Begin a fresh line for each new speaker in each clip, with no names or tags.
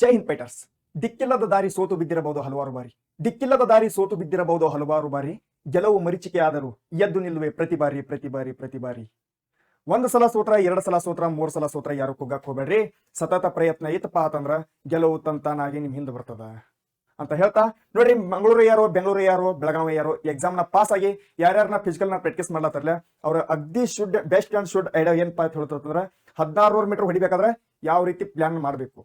ಜೈ ಪೈಟರ್ಸ್ ದಿಕ್ಕಿಲ್ಲದ ದಾರಿ ಸೋತು ಬಿದ್ದಿರಬಹುದು ಹಲವಾರು ಬಾರಿ. ದಿಕ್ಕಿಲ್ಲದ ದಾರಿ ಸೋತು ಬಿದ್ದಿರಬಹುದು ಹಲವಾರು ಬಾರಿ. ಗೆಲುವು ಮರಿಚಿಕೆಯಾದರೂ ಎದ್ದು ನಿಲ್ಲುವೆ ಪ್ರತಿ ಬಾರಿ ಪ್ರತಿ ಬಾರಿ ಪ್ರತಿ ಬಾರಿ. ಒಂದು ಸಲ ಸೋತ್ರ, ಎರಡು ಸಲ ಸೋತ್ರ, ಮೂರು ಸಲ ಸೋತ್ರ ಯಾರು ಕುಗ್ಗಕ್ ಹೋಗ್ಬೇಡ್ರಿ? ಸತತ ಪ್ರಯತ್ನ ಇತ್ತಪ್ಪ ಆತಂದ್ರ ಗೆಲುವು ತಂತಾನಾಗಿ ನಿಮ್ ಹಿಂದೆ ಬರ್ತದ. ಅಂತ ಹೇಳ್ತಾ, ನೋಡ್ರಿ, ಮಂಗಳೂರು ಯಾರು, ಬೆಂಗಳೂರು ಯಾರು, ಬೆಳಗಾವಿ ಯಾರು ಎಕ್ಸಾಮ್ನ ಪಾಸ್ ಆಗಿ ಯಾರ್ಯಾರನ್ನ ಫಿಸಿಕಲ್ನ ಪ್ರಾಕ್ಟೀಸ್ ಮಾಡ್ಲತ್ತಾರಲ್ಲ ಅವ್ರ ಅಗ್ದಿ should best and should idea ಏನಪ್ಪಾ ಅಂತ ಹೇಳ್ತಂದ್ರ ಹದಿನಾರು ಮೀಟರ್ ಹೊಡಿಬೇಕಾದ್ರೆ ಯಾವ ರೀತಿ ಪ್ಲಾನ್ ಮಾಡಬೇಕು.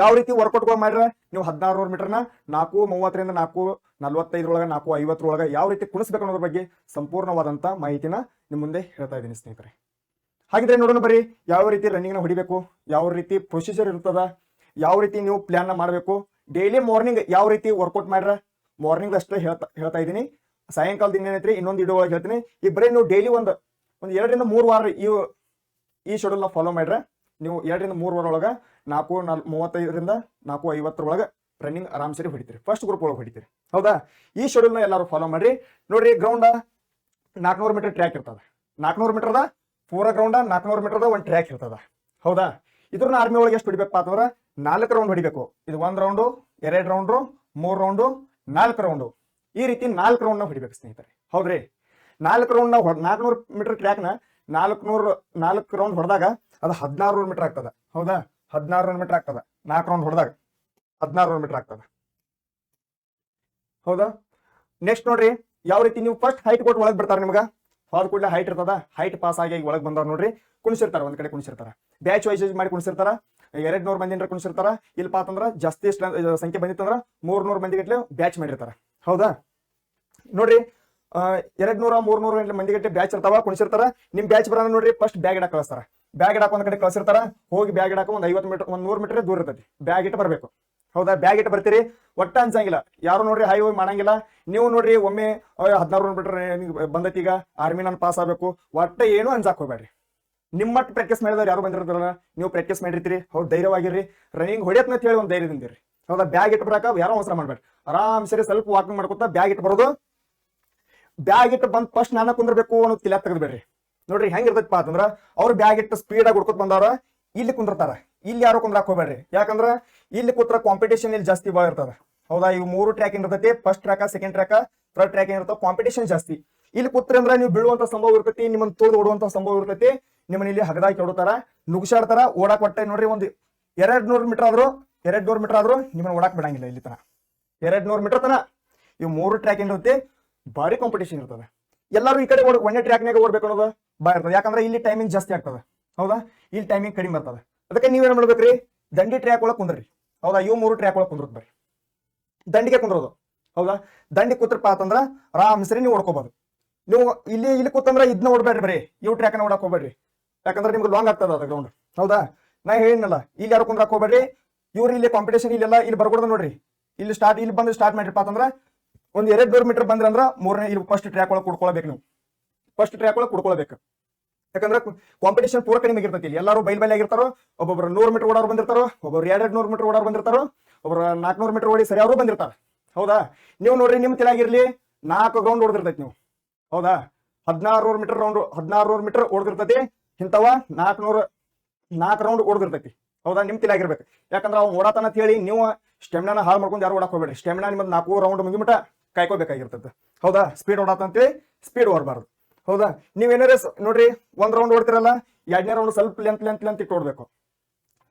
ಯಾವ ರೀತಿ ವರ್ಕೌಟ್ಗಳು ಮಾಡ್ರೆ? ನೀವು ಹದಿನಾರು ಮೀಟರ್ನ ನಾಲ್ಕು ಮೂವತ್ತರಿಂದ ನಾಲ್ಕು ನಲ್ವತ್ತೈದರೊಳಗೆ, ನಾಲ್ಕು ಐವತ್ತರೊಳಗೆ ಯಾವ ರೀತಿ ಕುಣಿಸ್ಬೇಕು ಅನ್ನೋದ್ರ ಬಗ್ಗೆ ಸಂಪೂರ್ಣವಾದಂತ ಮಾಹಿತಿನ ನಿಮ್ಮ ಮುಂದೆ ಹೇಳ್ತಾ ಇದ್ದೀನಿ ಸ್ನೇಹಿತರೆ. ಹಾಗಿದ್ರೆ ನೋಡೋಣ ಬರೀ ಯಾವ ರೀತಿ ರನ್ನಿಂಗ್ನ ಹೊಡಿಬೇಕು, ಯಾವ ರೀತಿ ಪ್ರೊಸೀಜರ್ ಇರ್ತದ, ಯಾವ ರೀತಿ ನೀವು ಪ್ಲ್ಯಾನ್ನ ಮಾಡಬೇಕು ಡೈಲಿ ಮಾರ್ನಿಂಗ್ ಯಾವ ರೀತಿ ವರ್ಕೌಟ್ ಮಾಡ್ರ? ಮಾರ್ನಿಂಗ್ ಅಷ್ಟೇ ಹೇಳ್ತಾ ಹೇಳ್ತಾ ಇದ್ದೀನಿ. ಸಾಯಂಕಾಲದ ಏನೈತ್ರಿ? ಇನ್ನೊಂದು ಇಡೋ ಒಳಗೆ ಹೇಳ್ತೀನಿ. ಈ ಬರೀ ನೀವು ಡೈಲಿ ಒಂದು ಒಂದು ಎರಡರಿಂದ ಮೂರು ವಾರ ಈ ಈ ಶೆಡ್ಯೂಲ್ನ ಫಾಲೋ ಮಾಡ್ರೆ, ನೀವು ಎರಡರಿಂದ ಮೂರು ವಾರ ಒಳಗೆ ನಾಲ್ಕು, ನಾಲ್, ಮೂವತ್ತೈದರಿಂದ ನಾಲ್ಕು, ಐವತ್ತರೊಳಗೆ ರನ್ನಿಂಗ್ ಆರಾಮ್ ಸರಿ ಹೊಡಿತೀರಿ. ಫಸ್ಟ್ ಗ್ರೂಪ್ ಒಳಗೆ ಹೊಡಿತೀರಿ. ಹೌದಾ? ಈ ಶೆಡ್ಯೂಲ್ನ ಎಲ್ಲರೂ ಫಾಲೋ ಮಾಡಿರಿ. ನೋಡ್ರಿ ಗ್ರೌಂಡ್ ನಾಲ್ಕುನೂರು ಮೀಟರ್ ಟ್ರ್ಯಾಕ್ ಇರ್ತದ. ನಾಲ್ಕುನೂರು ಮೀಟರ್ದ ಪೂರ ಗ್ರೌಂಡ ನಾಲ್ಕುನೂರು ಮೀಟರ್ದ ಒಂದು ಟ್ರ್ಯಾಕ್ ಇರ್ತದ. ಹೌದಾ? ಇದ್ರನ್ನ ಆರ್ಮಿ ಒಳಗೆ ಎಷ್ಟು ಹೊಡಿಬೇಕಪ್ಪ ಅಂತಂದ್ರೆ ನಾಲ್ಕು ರೌಂಡ್ ಹೊಡಿಬೇಕು. ಇದು ಒಂದು ರೌಂಡು ಎರಡು ರೌಂಡು ಮೂರು ರೌಂಡು ನಾಲ್ಕು ರೌಂಡು ಈ ರೀತಿ ನಾಲ್ಕು ರೌಂಡ್ನ ಹೊಡಿಬೇಕು ಸ್ನೇಹಿತರೆ. ಹೌದ್ರಿ? ನಾಲ್ಕು ರೌಂಡ್ ನಾವು ನಾಲ್ಕುನೂರು ಮೀಟರ್ ಟ್ರ್ಯಾಕ್ನ ನಾಲ್ಕುನೂರು, ನಾಲ್ಕು ರೌಂಡ್ ಹೊಡೆದಾಗ ಅದು ಹದಿನಾರು ಮೀಟರ್ ಆಗ್ತದೆ. ಹೌದಾ? ಹದಿನಾರು ಮೀಟರ್ ಆಗ್ತದ. ನಾಲ್ಕು ರೌಂಡ್ ಹೊಡೆದಾಗ ಹದಿನಾರು ಮೀಟರ್ ಆಗ್ತದ. ಹೌದಾ? ನೆಕ್ಸ್ಟ್ ನೋಡ್ರಿ, ಯಾವ ರೀತಿ ನೀವು ಫಸ್ಟ್ ಹೈಟ್ ಕೊಟ್ಟು ಒಳಗೆ ಬಿಡ್ತಾರೆ ನಿಮ್ಗೆ? ಹೋದ ಕೂಡಲೇ ಹೈಟ್ ಇರ್ತದ. ಹೈಟ್ ಪಾಸ್ ಆಗಿ ಒಳಗೆ ಬಂದವ್ರು ನೋಡ್ರಿ, ಕುಣಿಸಿರ್ತಾರ, ಒಂದ್ ಕಡೆ ಕುಣಿಸಿರ್ತಾರ. ಬ್ಯಾಚ್ ವೈಸ್ ಮಾಡಿ ಕುಣಿಸಿರ್ತಾರ ಎರಡ್ ನೂರು ಮಂದಿ ಕುಣಿಸಿರ್ತಾರ. ಇಲ್ಪ ಅಂತಂದ್ರ ಜಾಸ್ತಿ ಸಂಖ್ಯೆ ಬಂದಿತ್ತಂದ್ರ ಮೂರ್ ನೂರು ಮಂದಿ ಬ್ಯಾಚ್ ಮಾಡಿರ್ತಾರ. ಹೌದಾ? ನೋಡ್ರಿ ಎರಡ್ ನೂರ ಮೂರ್ ನೂರ ಮಂದಿ ಗಟ್ಟಲೆ ಬ್ಯಾಚ್ ಇರ್ತಾವ, ಕುಣಿಸಿರ್ತಾರ. ನಿಮ್ ಬ್ಯಾಚ್ ಬರೋಣ ನೋಡ್ರಿ ಫಸ್ಟ್ ಬ್ಯಾಗ್ ಇಡ ಕಳಿಸ್ತಾರ. ಬ್ಯಾಗ್ ಇಡಾಕ ಒಂದ್ ಕಡೆ ಕಳ್ಸಿರ್ತಾರ, ಹೋಗಿ ಬ್ಯಾಗ್ ಇಡಾಕ ಒಂದ್ ಐವತ್ತು ಮೀಟರ್, ಒಂದ್ ನೂರ್ ಮೀಟರ್ ದೂರ ಇರ್ತೈತಿ. ಬ್ಯಾಗ್ ಇಟ್ಟು ಬರ್ಬೇಕು. ಹೌದಾ? ಬ್ಯಾಗ್ ಇಟ್ಟು ಬರ್ತೀರಿ, ಒಟ್ಟ ಅನ್ಸಂಗಿಲ್ಲ. ಯಾರು ನೋಡ್ರಿ ಹೈ ಹೋಗಿ ಮಾಡಂಗಿಲ್ಲ. ನೀವು ನೋಡ್ರಿ ಒಮ್ಮೆ ಹದಿನಾರು ಮೀಟರ್ ಬಂದೈತಿ ಈಗ ಆರ್ಮಿ ನಾನು ಪಾಸ್ ಆಗ್ಬೇಕು. ಒಟ್ಟ ಏನು ಅನ್ಸಾಕ್ ಹೋಗ್ಬೇಡ್ರಿ. ನಿಮ್ಮಟ್ಟು ಪ್ರಾಕ್ಟೀಸ್ ಮಾಡಿದವ್ರು ಯಾರು ಬಂದಿರ್ತಾರಲ್ಲ, ನೀವು ಪ್ರಾಕ್ಟೀಸ್ ಮಾಡಿರ್ತೀರಿ. ಹೌದು, ಧೈರ್ಯವಾಗಿರ್ರಿ. ರನ್ನಿಂಗ್ ಹೊಡೆಯತ್ನ ಹೇಳಿ ಒಂದು ಧೈರ್ಯದಿಂದಿರಿ ಹೌದಾ? ಬ್ಯಾಗ್ ಇಟ್ಟು ಬರಾಕ ಯಾರೋ ಅವಸರ ಮಾಡ್ಬೇಡ್ರಿ. ಆರಾಮ್ ಸರಿ ಸ್ವಲ್ಪ ವಾಕಿಂಗ್ ಮಾಡ್ಕೊತ ಬ್ಯಾಗ್ ಇಟ್ಟು ಬರೋದು. ಬ್ಯಾಗ್ ಇಟ್ಟು ಬಂದ್ ಫಸ್ಟ್ ನಾನು ಕುಂದಿರ್ಬೇಕು ಅನ್ನೋದು ತಿಲ ತೆಗೆದ್ಬೇಡ್ರಿ. ನೋಡ್ರಿ ಹೆಂಗಿರ್ತೈತಪ್ಪ ಅಂತಂದ್ರ ಅವ್ರು ಬ್ಯಾಗ್ ಇಟ್ಟು ಸ್ಪೀಡ್ ಆಗಿ ಹುಡ್ಕೊತ್ ಬಂದವ್ರ, ಇಲ್ಲಿ ಕುಂದಿರ್ತಾರ. ಇಲ್ಲಿ ಯಾರು ಕುಂದ್ರಾಕ್ ಹೋಗ್ಬೇಡ್ರಿ. ಯಾಕಂದ್ರ ಇಲ್ಲಿ ಕೂತ್ರ ಕಾಂಪಿಟೇಷನ್ ಇಲ್ಲಿ ಜಾಸ್ತಿ ಭಾಳ ಇರ್ತದ. ಹೌದಾ? ಇವು ಮೂರು ಟ್ರ್ಯಾಕ್ ಇರ್ತೈತಿ? First track second track third track ಏನಿರ್ತಾವ competition ಜಾಸ್ತಿ. ಇಲ್ಲಿ ಕೂತ್ರಿ ಅಂದ್ರೆ ನೀವು ಬೀಳುವಂತ ಸಂಭವ ಇರ್ತೈತಿ ನಿಮ್ಮನ್ನ ತೋದು ಓಡುವಂತ ಸಂಭವ ಇರ್ತೈತಿ ನಿಮ್ಮನ್ನ ಇಲ್ಲಿ ಹಗದಾಗಿ ಕೆಡುತ್ತಾರ ನುಗ್ಸಾಡ್ತಾರ, ಓಡಾಕ್ ಒಟ್ಟೆ ನೋಡ್ರಿ ಒಂದು ಎರಡ್ ನೂರು ಮೀಟರ್ ಆದ್ರು ಎರಡ್ ನೂರು ಮೀಟರ್ ಆದ್ರು ನಿಮ್ಮನ್ನ ಓಡಾಕ್ ಬಿಡಂಗಿಲ್ಲ ಇಲ್ಲಿ ತನ. ಎರಡ್ ನೂರು ಮೀಟರ್ ತನ. ಇವು ಮೂರು ಟ್ರ್ಯಾಕ್ ಏನಿರುತ್ತೆ ಭಾರಿ ಕಾಂಪಿಟೇಷನ್ ಇರ್ತದೆ. ಎಲ್ಲರೂ ಈ ಕಡೆ ಓಡ್ ಒಂದೇ ಟ್ರ್ಯಾಕ್ನಾಗ ಓಡ್ಬೇಕು ಅನ್ನೋದು? ಬಾ ಇರ್ತದೆ ಯಾಕಂದ್ರೆ ಇಲ್ಲಿ ಟೈಮಿಂಗ್ ಜಾಸ್ತಿ ಆಗ್ತದೆ. ಹೌದಾ? ಇಲ್ಲಿ ಟೈಮಿಂಗ್ ಕಡಿಮೆ ಬರ್ತದೆ. ಅದಕ್ಕೆ ನೀವೇನ್ ಮಾಡ್ಬೇಕ್ರಿ? ದಂಡಿ ಟ್ರ್ಯಾಕ್ ಒಳಗೆ ಕುಂದ್ರಿ. ಹೌದಾ? ಇವು ಮೂರು ಟ್ರ್ಯಾಕ್ ಒಳಗೆ ಕುಂದ್ರದ್ ಬರ್ರಿ. ದಂಡಿಗೆ ಕುಂದ್ರೋದು. ಹೌದಾ? ದಂಡಿ ಕೂತ್ರಪ್ಪ ಅಂತಂದ್ರ ಆರಾಮ್ ಸರಿ ನೀವು ಓಡ್ಕೋಬಹುದು ನೀವು ಇಲ್ಲಿ ಇಲ್ಲಿ ಕೂತಂದ್ರ ಇದನ್ನ ಓಡಬೇಡ್ರಿ ಬರೀ. ಇವು ಟ್ರ್ಯಾಕ್ನ ಓಡಕ್ ಹೋಗ್ಬೇಡ್ರಿ. ಯಾಕಂದ್ರೆ ನಿಮ್ಗೆ ಲಾಂಗ್ ಆಗ್ತದ ಅದು ಗ್ರೌಂಡ್ ಹೌದಾ? ನಾ ಹೇಳಿನಲ್ಲ ಇಲ್ಲಿ ಯಾರು ಕುಂದ್ರಾಕ್ ಹೋಗ್ಬೇಡ್ರಿ? ಇವ್ರು ಇಲ್ಲಿ ಕಾಂಪಿಟೇಷನ್ ಇಲ್ಲೆಲ್ಲ ಇಲ್ಲಿ ಬರ್ಕೊಡ್ದು ನೋಡ್ರಿ. ಇಲ್ಲಿ ಸ್ಟಾರ್ಟ್ ಇಲ್ಲಿ ಬಂದು ಸ್ಟಾರ್ಟ್ ಮಾಡಿರಪ್ಪ ಅಂತಂದ್ರ ಒಂದ್ ಎರಡ್ ನೂರು ಮೀಟರ್ ಬಂದ್ರೆ ಅಂದ್ರ ಮೂರನೇ, ಇಲ್ಲಿ ಫಸ್ಟ್ ಟ್ರ್ಯಾಕ್ ಒಳಗೆ ಕುಡ್ಕೊಳ್ಬೇಕು ನೀವು. ಫಸ್ಟ್ ಟ್ರ್ಯಾಕ್ ಒಳಗೆ ಕುಡ್ಕೊಳ್ಬೇಕು. ಯಾಕಂದ್ರೆ ಕಾಂಪಿಟೇಷನ್ ಪೂರ ಕಡಿಮೆ ಆಗಿರ್ತೈತಿ ಎಲ್ಲರೂ ಬೈಲ್ ಬೈಲ್ ಆಗಿರ್ತಾರೋ ಒಬ್ಬೊಬ್ಬರು ನೂರು ಮೀಟರ್ ಓಡಾರು ಬಂದಿರ್ತಾರೋ ಒಬ್ಬೊಬ್ಬರು ಎರಡ್ ನೂರು ಮೀಟರ್ ಓಡಾರು ಬಂದಿರ್ತಾರೋ ಒಬ್ಬರು ನಾಲ್ಕುನೂರು ಮೀಟರ್ ಓಡಿ ಸರಿ ಅವರು ಬಂದಿರ್ತಾರೆ. ಹೌದಾ? ನೀವು ನೋಡ್ರಿ ನಿಮ್ಮ ತಲೆಯಾಗಿರ್ಲಿ, ನಾಲ್ಕು ರೌಂಡ್ ಹೊಡೆದಿರ್ತೈತಿ ನೀವು. ಹೌದಾ? ಹದಿನಾರು ಮೀಟರ್ ರೌಂಡ್ ಹದಿನಾರು ಮೀಟರ್ ಓಡ್ದಿರ್ತೈತಿ. ಇಂಥವ ನಾಲ್ಕುನೂರು ನಾಲ್ಕು ರೌಂಡ್ ಓಡ್ದಿರ್ತೈತಿ. ಹೌದಾ? ನಿಮ್ ತಲೆಯಾಗಿರ್ಬೇಕು. ಯಾಕಂದ್ರೆ ಅವ್ನು ಓಡಾತನ ಹೇಳಿ ನೀವು ಸ್ಟೆಮಿನಾನ ಹಾಳು ಮಾಡ್ಕೊಂಡು ಯಾರು ಓಡಾಕ್ ಹೋಗ್ಬೇಡ್ರಿ. ಸ್ಟೆಮಿನಾ ನಿಮ್ಮದು ನಾಲ್ಕು ರೌಂಡ್ ಮುಗಿಮಟ ಕಾಯ್ಕೋಬೇಕಾಗಿರ್ತದೆ ಹೌದಾ? ಸ್ಪೀಡ್ ಓಡಾತ ಅಂತೇಳಿ ಸ್ಪೀಡ್ ಓಡಬಾರ್ದು. ಹೌದಾ? ನೀವೇನಾರ ನೋಡ್ರಿ, ಒಂದ್ ರೌಂಡ್ ಓಡ್ತಿರಲ್ಲ, ಎರಡನೇ ರೌಂಡ್ ಸ್ವಲ್ಪ ಲೆಂತ್ ಲೆಂತ್ ಲೆಂತ್ ಇಟ್ಟು ಓಡ್ಬೇಕು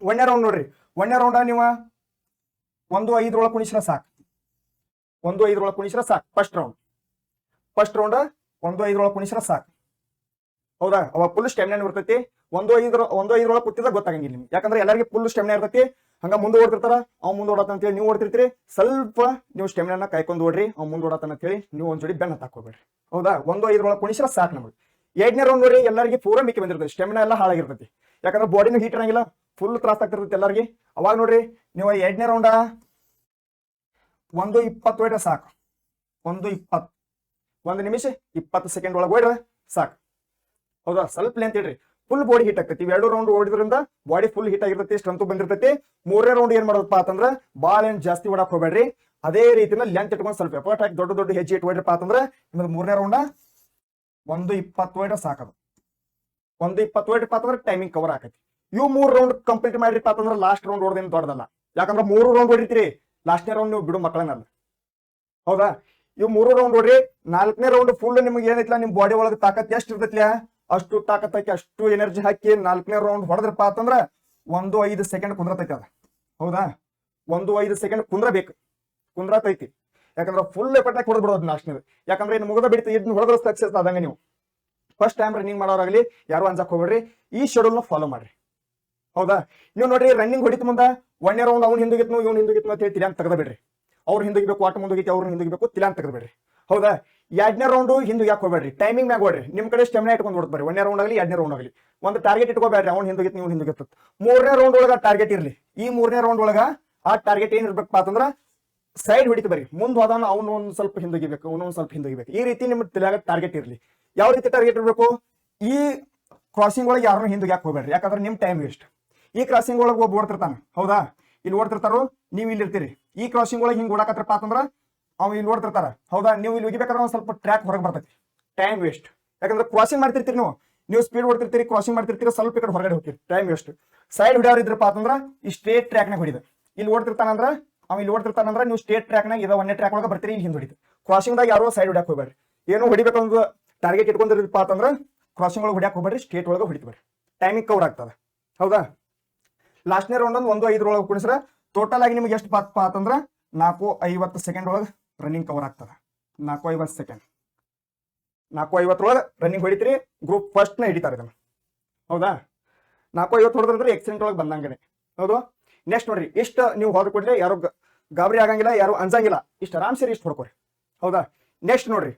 ಒಂದನೇ ರೌಂಡ್ ನೋಡ್ರಿ, ಒಂದನೇ ರೌಂಡ ನೀವು ಒಂದು ಐದರೊಳಗೆ ಕುಣಿಸ್ರ ಸಾಕು. ಒಂದು ಐದರೊಳಗೆ ಕುಣಿಸ್ರ ಸಾಕು ಫಸ್ಟ್ ರೌಂಡ್ ಫಸ್ಟ್ ರೌಂಡ್ ಒಂದು ಐದರೊಳಗೆ ಕುಣಿಸ್ರ ಸಾಕು. ಹೌದಾ? ಅವಾಗ ಫುಲ್ ಸ್ಟೆಮಿನ ಇರ್ತೈತಿ. ಒಂದು ಐದರ, ಒಂದು ಐದರೊಳಗೆ ಕೊಟ್ಟಿದ್ರೆ ಗೊತ್ತಾಗಂಗಿಲ್ಲ ನಿಮ್ಗೆ. ಯಾಕಂದ್ರೆ ಎಲ್ಲರಿಗೆ ಫುಲ್ ಸ್ಟೆಮಿನಾ ಇರ್ತೈತಿ. ಹಂಗ ಮುಂದೆ ಓಡ್ತಿರ್ತಾರ, ಅವ್ ಮುಂದೆ ಓಡತ್ತ ಅಂತೇಳಿ ನೀವು ಓಡ್ತಿರ್ತೀರಿ. ಸ್ವಲ್ಪ ನೀವು ಸ್ಟೆಮಿನಾನ ಕಾಯ್ಕೊಂಡು ಓಡ್ರಿ, ಅವ್ ಮುಂದೆ ಅಂತ ಹೇಳಿ ನೀವು ಒಂದ್ ಜೋಡಿ ಬೆನ್ನ ತಾಕೋಬೇಡ್ರಿ ಹೌದಾ? ಒಂದು ಐದರೊಳಗೆ ಕುಣಿಸ್ರ ಸಾಕು ನಮಗೆ. ಎರಡನೇ ರೌಂಡ್ ನೋಡಿ ಎಲ್ಲರಿಗೆ ಪೂರ ಮಿಕ್ಕಿ ಬಂದಿರ್ತೈತಿ. ಸ್ಟೆಮಿನ ಎಲ್ಲ ಹಾಳಾಗಿರ್ತೈತಿ. ಯಾಕಂದ್ರೆ ಬಾಡಿನೂ ಹೀಟ್ ಇರಂಗಿಲ್ಲ ಫುಲ್ ತ್ರಾಸ ಆಗ್ತಿರ್ತೈತಿ ಎಲ್ಲರಿಗೆ. ಅವಾಗ ನೋಡ್ರಿ, ನೀವು ಎರಡನೇ ರೌಂಡ ಒಂದು ಇಪ್ಪತ್ತು ಹೊಯ್ಡ್ರೆ ಸಾಕು. ಒಂದು ಇಪ್ಪತ್ತು. ಒಂದು ನಿಮಿಷ, ಇಪ್ಪತ್ತು ಸೆಕೆಂಡ್ ಒಳಗೆ ಹೊಯ್ಡ್ರೆ ಸಾಕು. ಹೌದಾ? ಸ್ವಲ್ಪ ಲೆಂತ್ ಇಡ್ರಿ. ಫುಲ್ ಬಾಡಿ ಹಿಟ್ ಆಗ್ತೈತಿ. ಎರಡು ರೌಂಡ್ ಓಡಿದ್ರಿಂದ ಬಾಡಿ ಫುಲ್ ಹಿಟ್ ಆಗಿರ್ತೈತಿ ಸ್ಟ್ರೆಂತ್ ಬಂದಿರ್ತೈತಿ. ಮೂರನೇ ರೌಂಡ್ ಏನ್ ಮಾಡೋದಪ್ಪ ಅಂತಂದ್ರೆ ಬಾಲ್ ಏನ್ ಜಾಸ್ತಿ ಓಡಾಕ್ ಹೋಗ್ಬೇಡ್ರಿ. ಅದೇ ರೀತಿನ ಲೆಂತ್ ಇಟ್ಕೊಂಡು ಸ್ವಲ್ಪ ಎಫರ್ಟ್ ಹಾಕಿ ದೊಡ್ಡ ದೊಡ್ಡ ಹೆಜ್ಜೆ ಇಟ್ಕೊಡ್ರಪ್ಪ ಅಂದ್ರೆ ನಿಮ್ದು ಮೂರನೇ ರೌಂಡ್ ಒಂದು ಇಪ್ಪತ್ತು ವೈಟ್ ಸಾಕದು. ಒಂದು ಇಪ್ಪತ್ತು ವೈಟ್ ಅಂತಂದ್ರೆ ಟೈಮಿಂಗ್ ಕವರ್ ಆಕೈತಿ. ಇವು ಮೂರು ರೌಂಡ್ ಕಂಪ್ಲೀಟ್ ಮಾಡಿರಿಪ್ಪ ಅಂತಂದ್ರೆ ಲಾಸ್ಟ್ ರೌಂಡ್ ಹೊಡೆದೇನು ದೊಡ್ಡದಲ್ಲ. ಯಾಕಂದ್ರೆ ಮೂರು ರೌಂಡ್ ಹೊಡಿತೀರಿ ಲಾಸ್ಟ್ನೇ ರೌಂಡ್ ನೀವು ಬಿಡು ಮಕ್ಕಳನ್ನಲ್ಲ. ಹೌದಾ? ಇವು ಮೂರು ರೌಂಡ್ ಹೊಡ್ರಿ ನಾಲ್ಕನೇ ರೌಂಡ್ ಫುಲ್ ನಿಮ್ಗೆ ಏನೈತಿಲ್ಲ ನಿಮ್ ಬಾಡಿ ಒಳಗೆ ತಾಕತ್ ಎಷ್ಟು ಇರ್ತೈತಿಲ್ಲ ಅಷ್ಟು ತಾಕತ್ತಾಕಿ ಅಷ್ಟು ಎನರ್ಜಿ ಹಾಕಿ ನಾಲ್ಕನೇ ರೌಂಡ್ ಹೊಡೆದ್ರಪ್ಪ ಅಂತಂದ್ರ ಒಂದು ಐದು ಸೆಕೆಂಡ್ ಕುಂದ್ರತೈತಿ ಅದ. ಹೌದಾ? ಒಂದು ಐದು ಸೆಕೆಂಡ್ ಕುಂದ್ರಬೇಕು. ಕುಂದ್ರತೈತಿ. ಯಾಕಂದ್ರೆ ಫುಲ್ ಎಫರ್ಟ್ ಹಾಕಿ ಹೊಡೆದ್ ಬಿಡೋದು ಲಾಸ್ಟ್ನೇದು ಯಾಕಂದ್ರೆ ಇನ್ನು ಮುಗದ ಬಿಡ್ತಿ ಇದನ್ನ ಹೊಡೆದ್ರೆ ಸಕ್ಸಸ್ ಆದಂಗೆ ನೀವು. ಫಸ್ಟ್ ಟೈಮ್ ರನ್ನಿಂಗ್ ಮಾಡೋರಾಗಲಿ, ಯಾರು ಅನ್ಸಕ್ ಹೋಗ್ಬೇಡ್ರಿ, ಈ ಶೆಡ್ಯೂಲ್ನ ಫಾಲೋ ಮಾಡ್ರಿ. ಹೌದಾ? ನೀವು ನೋಡ್ರಿ ರನ್ನಿಂಗ್ ಹೊಡಿತ ಮುಂದೆ ಒಂದೇ ರೌಂಡ್ ಅವ್ನು ಹಿಂದೋಗಿತ್ನು, ಇವ್ನು ಹಿಂದೋಗಿತ್ನು ಅಂತ ಹೇಳಿ ತಿಲಾನ್ ತೆಗೆದ ಬಿಡ್ರಿ. ಅವ್ರು ಹಿಂದಿಗಿಬೇಕು, ಆಟ ಮುಂದೋಗಿತ್ತು ಅವ್ರು ಹಿಂದಿಗಿಬೇಕು ತಿಲಾನ್ ತೆಗೆದ ಬಿಡ್ರಿ. ಹೌದಾ? ಎರಡನೇ ರೌಂಡು ಹಿಂದೆ ಯಾಕೆ ಹೋಗ್ಬೇಡ್ರಿ? ಟೈಮಿಂಗ್ ಮ್ಯಾಗ ಹೋಗ್ರಿ. ನಿಮ್ಮ ಕಡೆ ಸ್ಟೆಮಿನಾ ಇಟ್ಕೊಂಡು ಹೊಡ್ತಾರೆ ಒಂದನೇ ರೌಂಡ್ ಆಗಲಿ, ಎರಡನೇ ರೌಂಡ್ ಆಗಲಿ. ಒಂದು ಟಾರ್ಗೆಟ್ ಇಟ್ಕೋಬೇಡ್ರಿ. ಅವ್ನು ಹಿಂದೋಗಿತ್ತು ನೀವು ಹಿಂದೋಗಿತ್ತು ಮೂರನೇ ರೌಂಡ್ ಒಳಗೆ ಟಾರ್ಗೆಟ್ ಇರಲಿ. ಈ ಮೂರನೇ ರೌಂಡ್ ಒಳಗ ಆ ಟಾರ್ಗೆಟ್ ಏನು ಇರ್ಬೇಕಪ್ಪ ಅಂತಂದ್ರೆ ಸೈಡ್ ಹೊಡಿತು ಬರ್ರಿ. ಮುಂದೆ ಹೋದಾನ ಅವ್ನು ಒಂದು ಸ್ವಲ್ಪ ಹಿಂದೋಗಿಬೇಕು ಅವನು ಒಂದು ಸ್ವಲ್ಪ ಹಿಂದೋಗಿಬೇಕು ಈ ರೀತಿ ನಿಮ್ಮ ತಲೆಯಾಗ ಟಾರ್ಗೆಟ್ ಇರಲಿ. ಯಾವ ರೀತಿ ಟಾರ್ಗೆಟ್ ಇರಬೇಕು? ಈ ಕ್ರಾಸಿಂಗ್ ಒಳಗೆ ಯಾರನ್ನೂ ಹಿಂದೆ ಯಾಕೆ ಹೋಗ್ಬೇಡ್ರಿ? ಯಾಕಂದ್ರೆ ನಿಮ್ಮ ಟೈಮ್ ವೇಸ್ಟ್ ಈ ಕ್ರಾಸಿಂಗ್ ಒಳಗೆ ಒಬ್ಬ ಓಡ್ತಿರ್ತಾನೆ. ಹೌದಾ? ಇಲ್ಲಿ ಓಡ್ತಿರ್ತಾರೋ? ನೀವು ಇಲ್ಲಿ ಇರ್ತೀರಿ. ಈ ಕ್ರಾಸಿಂಗ್ ಒಳಗೆ ಹಿಂಗೆ ಓಡಾಕತ್ರಪ್ಪ ಅಂತಂದ್ರ ಅವ್ ಇಲ್ಲಿ ನೋಡ್ತಿರ್ತಾರ. ಹೌದಾ? ನೀವು ಇಲ್ಲಿ ಹೋಗಿಬೇಕಾದ್ರೆ ಒಂದ್ ಸ್ವಲ್ಪ ಟ್ರ್ಯಾಕ್ ಹೊರಗೆ ಬರ್ತೈತಿ. ಟೈಮ್ ವೇಸ್ಟ್ ಯಾಕಂದ್ರೆ ಕ್ರಾಸಿಂಗ್ ಮಾಡ್ತಿರ್ತೀರಿ ನೀವು. ನೀವು ಸ್ಪೀಡ್ ಓಡ್ತಿರ್ತೀರಿ ಕ್ರಾಸಿಂಗ್ ಮಾಡ್ತಿರ್ತೀರಿ, ಸ್ವಲ್ಪ ಹೊರಗಡೆ ಹೋಗ್ತೀರಿ. ಟೈಮ್ ವೇಸ್ಟ್ ಸೈಡ್ ಹೊಡ್ಯಾರ ಇದ್ರಪ್ಪ ಅಂತಂದ್ರ ಈ ಸ್ಟೇಟ್ ಟ್ರ್ಯಾಕ್ನಾಗ ಹೊಡಿದ ಇಲ್ಲಿ ಓಡ್ತಿರ್ತಾನಂದ್ರ ಅವ್ ಇಲ್ಲಿ ಓಡ್ತಿರ್ತಾನಂದ್ರ ನೀವು ಸ್ಟೇಟ್ ಟ್ರ್ಯಾಕ್ನಾಗ ಇದ ಒಂದೇ ಟ್ರ್ಯಾಕ್ ಒಳಗೆ ಬರ್ತೀರಿ, ಇಲ್ಲಿ ಹಿಂದೆ ಹೊಡಿತು ಕ್ರಾಸಿಂಗ್ದಾಗ ಯಾರೋ ಸೈಡ್ ಹೊಡ್ಯಾಕ್ ಹೋಗ್ಬೇಡ್ರಿ ಏನೋ ಹೊಡಿಬೇಕಂದ್ರೆ ಟಾರ್ಗೆಟ್ ಇಟ್ಕೊಂಡಿರಪ್ಪ ಅಂದ್ರೆ ಕ್ರಾಸಿಂಗ್ ಒಳಗೆ ಹೊಡ್ಯಾಕ್ ಹೋಗ್ಬೇಡ್ರಿ ಸ್ಟೇಟ್ ಒಳಗೆ ಹೊಡಿತು ಬರ್ರಿ ಟೈಮಿಂಗ್ ಕವರ್ ಆಗ್ತದ. ಹೌದಾ? ಲಾಸ್ಟ್ನೇ ರೌಂಡ್ ಒಂದು ಒಂದು, ಐದರೊಳಗೆ ಕುಣಿಸ್ರ ಟೋಟಲ್ ಆಗಿ ನಿಮ್ಗೆ ಎಷ್ಟು ಪಾತ್ ಅಂತಂದ್ರ ನಾಲ್ಕು, ಐವತ್ತು ಸೆಕೆಂಡ್ ಒಳಗೆ ರನ್ನಿಂಗ್ ಕವರ್ ಆಗ್ತದೆ. ನಾಲ್ಕು ಐವತ್ತು ಸೆಕೆಂಡ್ ನಾಲ್ಕು ಐವತ್ತರೊಳಗೆ ರನ್ನಿಂಗ್ ಹೊಡಿತೀರಿ ಗ್ರೂಪ್ ಫಸ್ಟ್ನ ಹಿಡಿತಾರೆ ಇದನ್ನು. ಹೌದಾ? ನಾಲ್ಕು ಐವತ್ತು ಹೊಡೆದ್ರೆ ಎಕ್ಸಿಡೆಂಟ್ ಒಳಗೆ ಬಂದಂಗೆ ಹೌದು? ನೆಕ್ಸ್ಟ್ ನೋಡ್ರಿ, ಇಷ್ಟ ನೀವು ಕೊಡ್ಲಿ ಯಾರು ಗಾಬರಿ ಆಗಂಗಿಲ್ಲ, ಯಾರು ಅನ್ಸಂಗಿಲ್ಲ, ಇಷ್ಟು ಆರಾಮ್ ಸೇರಿ ಇಷ್ಟು ಹೊಡ್ಕೊರಿ. ಹೌದಾ? ನೆಕ್ಸ್ಟ್ ನೋಡ್ರಿ.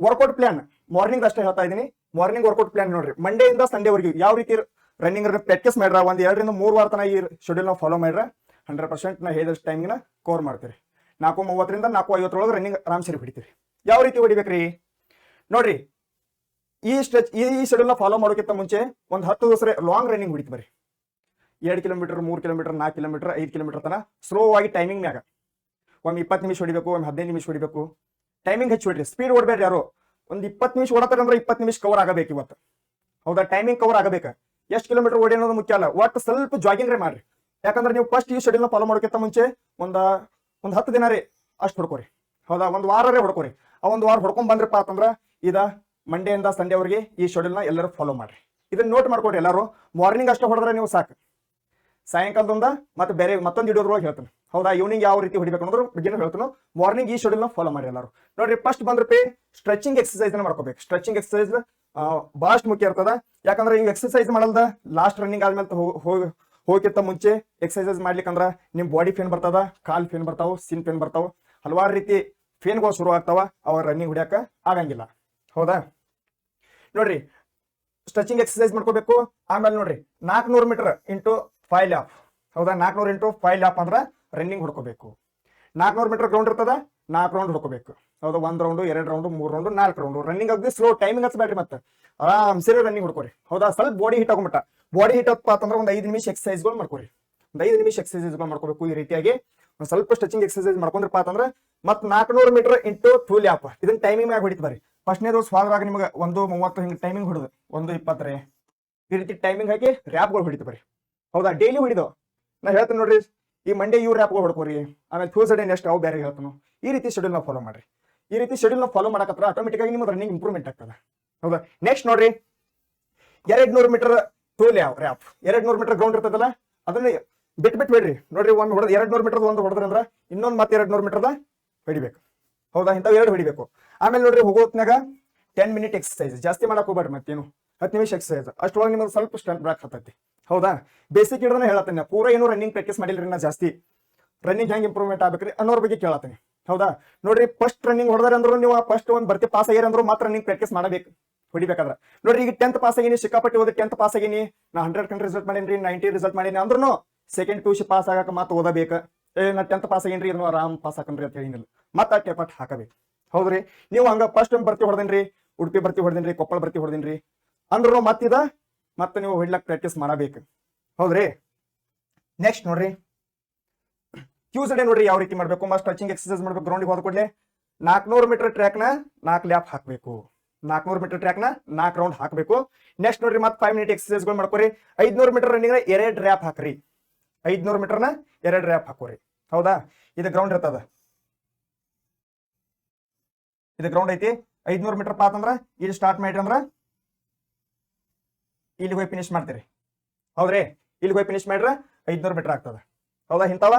ವರ್ಕೌಟ್ ಪ್ಲಾನ್ ಮಾರ್ನಿಂಗ್ ಅಷ್ಟೇ ಹೇಳ್ತಾ ಇದ್ದೀನಿ. ಮಾರ್ನಿಂಗ್ ವರ್ಕೌಟ್ ಪ್ಲಾನ್ ನೋಡ್ರಿ. ಮಂಡೇ ಇಂದ ಸಂಡೇವರೆಗೂ ಯಾವ ರೀತಿ ರನ್ನಿಂಗ್ ಪ್ರಾಕ್ಟೀಸ್ ಮಾಡ್ರ? ಒಂದು ಎರಡರಿಂದ ಮೂರು ವಾರ ತನಕ ಈ ಶೆಡ್ಯೂಲ್ ನಾವು ಫಾಲೋ ಮಾಡ್ರ? ಹಂಡ್ರೆಡ್ ಪರ್ಸೆಂಟ್ ನಾ ಹೇಳಿದಷ್ಟು ಟೈಮ್ಗೆ ಕವರ್ ಮಾಡ್ತೀರಿ. ನಾಲ್ಕು ಮೂವತ್ತರಿಂದ ನಾಲ್ಕು ಐವತ್ತರೊಳಗೆ ರನ್ನಿಂಗ್ ಆರಾಮ್ ಸೇರಿ ಹೊಡಿತೀರಿ. ಯಾವ ರೀತಿ ಹೊಡಿಬೇಕ್ರಿ? ನೋಡ್ರಿ, ಈ ಸ್ಟ್ರೆಚ್ ಈ ಶೆಡ್ಯೂಲ್ನ ಫಾಲೋ ಮಾಡೋಕ್ಕಿಂತ ಮುಂಚೆ ಒಂದು ಹತ್ತು ದಿವಸ ಲಾಂಗ್ ರನ್ನಿಂಗ್ ಹೊಡಿತು ಬರ್ರಿ. ಎರಡು ಕಿಲೋಮೀಟರ್ ಮೂರು ಕಿಲೋಮೀಟರ್ ನಾಲ್ಕು ಕಿಲೋಮೀಟರ್ ಐದು ಕಿಲೋಮೀಟರ್ ತನಕ ಸ್ಲೋ ಆಗಿ ಟೈಮಿಂಗ್ ಮ್ಯಾಗ. ಒಮ್ಮೆ ಇಪ್ಪತ್ತು ನಿಮಿಷ ಹೊಡಿಬೇಕು, ಒಮ್ಮೆ ಹದಿನೈದು ನಿಮಿಷ ಹೊಡಿಬೇಕು. ಟೈಮಿಂಗ್ ಹೆಚ್ಚು ಹೊಡ್ರಿ ಸ್ಪೀಡ್ ಓಡಬೇಡ್ರಿ ಯಾರು. ಒಂದು ಇಪ್ಪತ್ತು ನಿಮಿಷ ಓಡತಾರೆ ಅಂದ್ರೆ ಇಪ್ಪತ್ತು ನಿಮಿಷ ಕವರ್ ಆಗಬೇಕು ಇವತ್ತು ಹೌದಾ? ಟೈಮಿಂಗ್ ಕವರ್ ಆಗಬೇಕು. ಎಷ್ಟು ಕಿಲೋಮೀಟರ್ ಓಡಿ ಅನ್ನೋದು ಮುಖ್ಯ ಅಲ್ಲ. ಒಟ್ಟು ಸ್ವಲ್ಪ ಜಾಗಿಂಗ್ರೆ ಮಾಡ್ರಿ. ಯಾಕಂದ್ರೆ ನೀವು ಫಸ್ಟ್ ಈ ಶೆಡ್ಯೂಲ್ನ ಫಾಲೋ ಮಾಡೋಕ್ಕಿಂತ ಮುಂಚೆ ಒಂದ, ಒಂದು ಹತ್ತು ದಿನ ರೀ, ಅಷ್ಟು ಹೊಡ್ಕೊರಿ. ಹೌದಾ? ಒಂದು ವಾರರೇ ಹೊಡ್ಕೋರಿ. ಆ ಒಂದು ವಾರ ಹೊಡ್ಕೊಂಡ್ ಬಂದ್ರಪ್ಪ ಅಂತಂದ್ರೆ ಇದ ಮಂಡೆಯಿಂದ ಅವರಿಗೆ ಈ ಶೆಡ್ಯೂಲ್ನ ಎಲ್ಲರೂ ಫಾಲೋ ಮಾಡ್ರಿ. ಇದನ್ನ ನೋಟ್ ಮಾಡ್ಕೊಡ್ರಿ ಎಲ್ಲರೂ. ಮಾರ್ನಿಂಗ್ ಅಷ್ಟೇ ಹೊಡೆದ್ರೆ ನೀವು ಸಾಕು. ಸಾಯಂಕಾಲದಿಂದ ಮತ್ತೆ ಬೇರೆ ಮತ್ತೊಂದು ವಿಡಿಯೋದ್ರೊಳಗೆ ಹೇಳ್ತಾನೆ. ಹೌದಾ? ಈವ್ನಿಂಗ್ ಯಾವ ರೀತಿ ಹೊಡಿಬೇಕು ಅನ್ನೋದ್ರ ಬಗ್ಗೆ ಹೇಳ್ತೇನೆ. ಮಾರ್ನಿಂಗ್ ಈ ಶೆಡ್ಯೂಲ್ನ ಫಾಲೋ ಮಾಡಿ ಎಲ್ಲರೂ. ನೋಡ್ರಿ ಫಸ್ಟ್ ಬಂದ್ರಪಿ ಸ್ಟ್ರೆಚಿಂಗ್ ಎಕ್ಸಸೈಸ್ ಮಾಡ್ಕೋಬೇಕು. ಸ್ಟ್ರೆಚಿಂಗ್ ಎಕ್ಸಸೈಸ್ ಬಹಳಷ್ಟು ಮುಖ್ಯ ಇರ್ತದೆ. ಯಾಕಂದ್ರೆ ಈ ಎಕ್ಸಸೈಸ್ ಮಾಡಲ್ದ ಲಾಸ್ಟ್ ರನ್ನಿಂಗ್ ಆದ್ಮೇಲೆ ಹೋಗಿತ್ತ ಮುಂಚೆ ಎಕ್ಸಸೈಸ್ ಮಾಡ್ಲಿಕ್ಕಂದ್ರ ನಿಮ್ ಬಾಡಿ ಫೇನ್ ಬರ್ತದ, ಕಾಲ್ ಫೇನ್ ಬರ್ತಾವ ಸಿನ್ ಫೇನ್ ಬರ್ತಾವ, ಹಲವಾರು ರೀತಿ ಫೇನ್ಗಳು ಶುರು ಆಗ್ತಾವ ಅವ ರನ್ನಿಂಗ್ ಹೊಡ್ಯಾಕ ಆಗಂಗಿಲ್ಲ. ಹೌದಾ? ನೋಡ್ರಿ ಸ್ಟ್ರೆಚಿಂಗ್ ಎಕ್ಸಸೈಸ್ ಮಾಡ್ಕೋಬೇಕು, ಆಮೇಲೆ ನೋಡ್ರಿ ನಾಲ್ಕುನೂರು ಮೀಟರ್ ಇಂಟು ಫೈವ್ ಲ್ಯಾಪ್ ಹೌದಾ? ನಾಲ್ಕುನೂರು ಇಂಟು ಫೈವ್ ಲ್ಯಾಪ್ ಅಂದ್ರೆ ರನ್ನಿಂಗ್ ಹೊಡ್ಕೋಬೇಕು. ನಾಲ್ಕುನೂರು ಮೀಟರ್ ಗ್ರೌಂಡ್ ಇರ್ತದ ನಾಲ್ಕು ರೌಂಡ್ ಹೊಡ್ಕೋಬೇಕು. ಹೌದು, ಒಂದು ರೌಂಡ್ ಎರಡು ರೌಂಡ್ ಮೂರು ರೌಂಡ್ ನಾಲ್ಕು ರೌಂಡ್ ರನ್ನಿಂಗ್ ಆಗದೆ ಸ್ಲೋ ಟೈಮಿಂಗ್ ಹಚ್ಚಬೇಡ್ರಿ ಮತ್ತೆ. ಆರಾಮ್ ಸೇರಿ ರನ್ನಿಂಗ್ ಹೊಡ್ಕೋರಿ. ಹೌದಾ? ಸ್ವಲ್ಪ ಬಾಡಿ ಹಿಟ್ ಆಗೊಂಬಿಟ್ಟ ಬಾಡಿ ಹಿಟ್ ಅಪ್ಪ ಅಂತಂದ್ರೆ ಒಂದು ಐದು ನಿಮಿಷ ಎಕ್ಸಸೈಸ್ಗಳು ಮಾಡ್ಕೋರಿ. ಒಂದು ಐದು ನಿಮಿಷ ಎಕ್ಸಸೈಸ್ಗಳು ಮಾಡ್ಕೋಬೇಕು ಈ ರೀತಿಯಾಗಿ. ಒಂದು ಸ್ವಲ್ಪ ಸ್ಟ್ರೆಚಿಂಗ್ ಎಕ್ಸಸೈಸ್ ಮಾಡ್ಕೊಂಡ್ರಪ್ಪ ಅಂತಂದ್ರೆ ಮತ್ತೆ ನಾಲ್ಕುನೂರು ಮೀಟರ್ ಇಂಟು ಟೂ ಲ್ಯಾಪ್ ಇದನ್ನ ಟೈಮಿಂಗ್ ಮ್ಯಾಗ ಹೊಡಿತು ಬರ್ರಿ. ಫಸ್ಟ್ನೇ ದಿವಸ ಹೋದ್ರಾಗ ನಿಮಗೆ ಒಂದು ಮೂವತ್ತು ಹಿಂಗೆ ಟೈಮಿಂಗ್ ಹೊಡೆದು. ಒಂದು ಇಪ್ಪತ್ತರೆ ಈ ರೀತಿ ಟೈಮಿಂಗ್ ಹಾಕಿ ರ್ಯಾಪ್ಗಳು ಹೊಡಿತು ಬರ್ರಿ. ಹೌದಾ? ಡೈಲಿ ಹೊಡಿದು. ನಾ ಹೇಳ್ತೀನಿ ನೋಡ್ರಿ. ಈ ಮಂಡೇ ಇವ್ರ ಆ್ಯಪ್ಗೆ ಹೊಡ್ಕೋರಿ. ಆಮೇಲೆ ಟ್ಯೂಸ್ಡೇ ನೆಕ್ಸ್ಟ್ ಅವು ಬೇರೆ ಹೇಳ್ತಾನು. ಈ ರೀತಿ ಶೆಡ್ಯೂಲ್ ನಾವು ಫಾಲೋ ಮಾಡ್ರಿ. ಈ ರೀತಿ ಶೆಡ್ಯೂಲ್ ನಾವು ಫಾಲೋ ಮಾಡಕತ್ರ ಆಟೋಮೆಟಿಕ್ ಆಗಿ ನಿಮ್ಗೆ ರನ್ನಿಂಗ್ ಇಂಪ್ರೂವ್ಮೆಂಟ್ ಆಗ್ತದೆ. ಹೌದಾ? ನೆಕ್ಸ್ಟ್ ನೋಡ್ರಿ. ಎರಡ್ ನೂರು ಮೀಟರ್ ಟೋಲ್ ಯಾವ ರ್ಯಾಪ್ ಎರಡ್ ನೂರು ಮೀಟರ್ ಗ್ರೌಂಡ್ ಇರ್ತದಲ್ಲ, ಅದನ್ನ ಬಿಟ್ಟು ಬಿಟ್ಟು ಬಿಡ್ರಿ. ನೋಡ್ರಿ ಒಂದು ಹೊಡೆದ ಎರಡ್ ನೂರು ಮೀಟರ್ ಒಂದು ಹೊಡೆದ್ರ ಅಂದ್ರೆ ಇನ್ನೊಂದು ಮತ್ತೆ ಎರಡ್ ನೂರು ಮೀಟರ್ದ ಹೊಡಿಬೇಕು. ಹೌದಾ? ಇಂಥವು ಎರಡು ಹೊಡಿಬೇಕು. ಆಮೇಲೆ ನೋಡ್ರಿ ಹೋಗೋತ್ನಾಗ ಟೆನ್ ಮಿನಿಟ್ ಎಕ್ಸಸೈಸ್ ಜಾಸ್ತಿ ಮಾಡಕ್ ಹೋಗ್ಬೇಡ್ರಿ ಮತ್ತೇನು. ಹತ್ತು ನಿಮಿಷ ಎಕ್ಸಸೈಸ್ ಅಷ್ಟೊಳಗೆ ನಿಮಗೆ ಸ್ವಲ್ಪ ಸ್ಟ್ರೆಂತ್ ಬ್ರಾಕ್ ಹತ್ತೈತಿ. ಹೌದಾ? ಬೇಸಿಕ್ ಹಿಡಿದ್ರೆ ಹೇಳತ್ತೇನೆ. ಪೂರ ಏನು ರನ್ನಿಂಗ್ ಪ್ರಾಕ್ಟೀಸ್ ಮಾಡಿಲ್ರಿ ನಾ ಜಾಸ್ತಿ. ರನ್ನಿಂಗ್ ಹೆಂಗ್ ಇಂಪ್ರೂವ್ಮೆಂಟ್ ಆಗ್ಬೇಕ್ರಿ ಅನ್ನೋರ್ ಬಗ್ಗೆ ಕೇಳತ್ತೇನೆ. ಹೌದಾ? ನೋಡ್ರಿ ಫಸ್ಟ್ ರನ್ನಿಂಗ್ ಹೊಡೆದ್ರೆ ಅಂದ್ರೆ ನೀವು ಫಸ್ಟ್ ಒಂದು ಬರ್ತಿ ಪಾಸ್ ಅಂದ್ರು ಮಾತ್ರ ರನ್ನಿಂಗ್ ಪ್ರಾಕ್ಟೀಸ್ ಮಾಡಬೇಕು. ಹೊಡಿಬೇಕಾದ್ರೆ. ನೋಡ್ರಿ, ಈಗ ಟೆಂತ್ ಪಾಸ್ ಆಗಿನಿ, ಸಿಕ್ಕಾಪಟ್ಟಿ ಓದಿ ಟೆಂತ್ ಪಾಸ್ ಆಗಿನಿ. ನಾ ಹಂಡ್ರೆಡ್ ಕಂಡ್ ರಿಸಲ್ಟ್ ಮಾಡೀನಿ ನೈಂಟಿ ರಿಸಲ್ಟ್ ಮಾಡೀನಿ ಅಂದ್ರೂ second P U C pass ಆಗಕ್ಕೆ ಮತ್ತೆ ಓದಬೇಕು. ಏ, ನಾ ಟೆಂತ್ ಪಾಸ್ ಆಗೇನ್ರಿ, ಇದನ್ನು ಆರಾಮ್ ಪಾಸ್ ಹಾಕನ್ರಿ ಅಂತ ಹೇಳಿನಿಲ್ಲ. ಮತ್ತೆ ಆ ಕೆಪಟ್ ಹಾಕಬೇಕು. ಹೌದ್ರಿ? ನೀವು ಹಂಗ ಫಸ್ಟ್ ಟೈಮ್ ಬರ್ತಿ ಹೊಡೆದೇನ್ರಿ, ಉಡುಪಿ ಬರ್ತಿ ಹೊಡೆದೇನ್ರಿ, ಕೊಪ್ಪಳ ಬರ್ತಿ ಹೊಡೆದೇನ್ರಿ. ಅಂದ್ರೂ ಮತ್ತಿದ ಮತ್ತೆ ನೀವು ಹೊಡ್ಲಕ್ ಪ್ರಾಕ್ಟೀಸ್ ಮಾಡಬೇಕು. ಹೌದ್ರಿ? ನೆಕ್ಸ್ಟ್ ನೋಡ್ರಿ. ಟ್ಯೂಸ್ಡೇ ನೋಡ್ರಿ ಯಾವ ರೀತಿ ಮಾಡಬೇಕು? ಮಸ್ಟ್ ಟಚಿಂಗ್ ಎಕ್ಸಸೈಸ್ ಮಾಡ್ಬೇಕು. ಗ್ರೌಂಡಿಗೆ ಹೋದ ಕೂಡಲೇ ನಾಲ್ಕುನೂರು ಮೀಟರ್ ಟ್ರ್ಯಾಕ್ನ ನಾಲ್ಕು ಲ್ಯಾಪ್ ಹಾಕಬೇಕು. ನಾಲ್ಕುನೂರು ಮೀಟರ್ ಟ್ರ್ಯಾಕ್ನ ನಾಲ್ಕು ರೌಂಡ್ ಹಾಕಬೇಕು. ನೆಕ್ಸ್ಟ್ ನೋಡ್ರಿ ಮತ್ತೆ ಫೈವ್ ಮಿನಿಟ್ ಎಕ್ಸರ್ಸೈಸ್ಗಳು ಮಾಡ್ಕೊರಿ. ಐದ್ನೂರು ಮೀಟರ್ ರನ್ನಿಂಗ್ ಎರಡು ರ್ಯಾಪ್ ಹಾಕ್ರಿ. ಐದ್ನೂರು ಮೀಟರ್ನ ಎರಡು ರ್ಯಾಪ್ ಹಾಕೋರಿ ಹೌದಾ? ಇದು ಗ್ರೌಂಡ್ ಇರ್ತದ. ಇದು ಗ್ರೌಂಡ್ ಐತಿ. ಐದ್ನೂರು ಮೀಟರ್ ಪಾತ್ ಅಂದ್ರ ಇದು ಸ್ಟಾರ್ಟ್ ಮಾಡ್ರಿ ಅಂದ್ರ ಇಲ್ಲಿ ಹೋಗಿ ಫಿನಿಶ್ ಮಾಡ್ತೀರಿ. ಹೌದ್ರಿ? ಇಲ್ಲಿ ಹೋಗಿ ಫಿನಿಶ್ ಮಾಡ್ರೆ ಐದ್ನೂರು ಮೀಟರ್ ಆಗ್ತದೆ. ಹೌದಾ ಇಂಥವ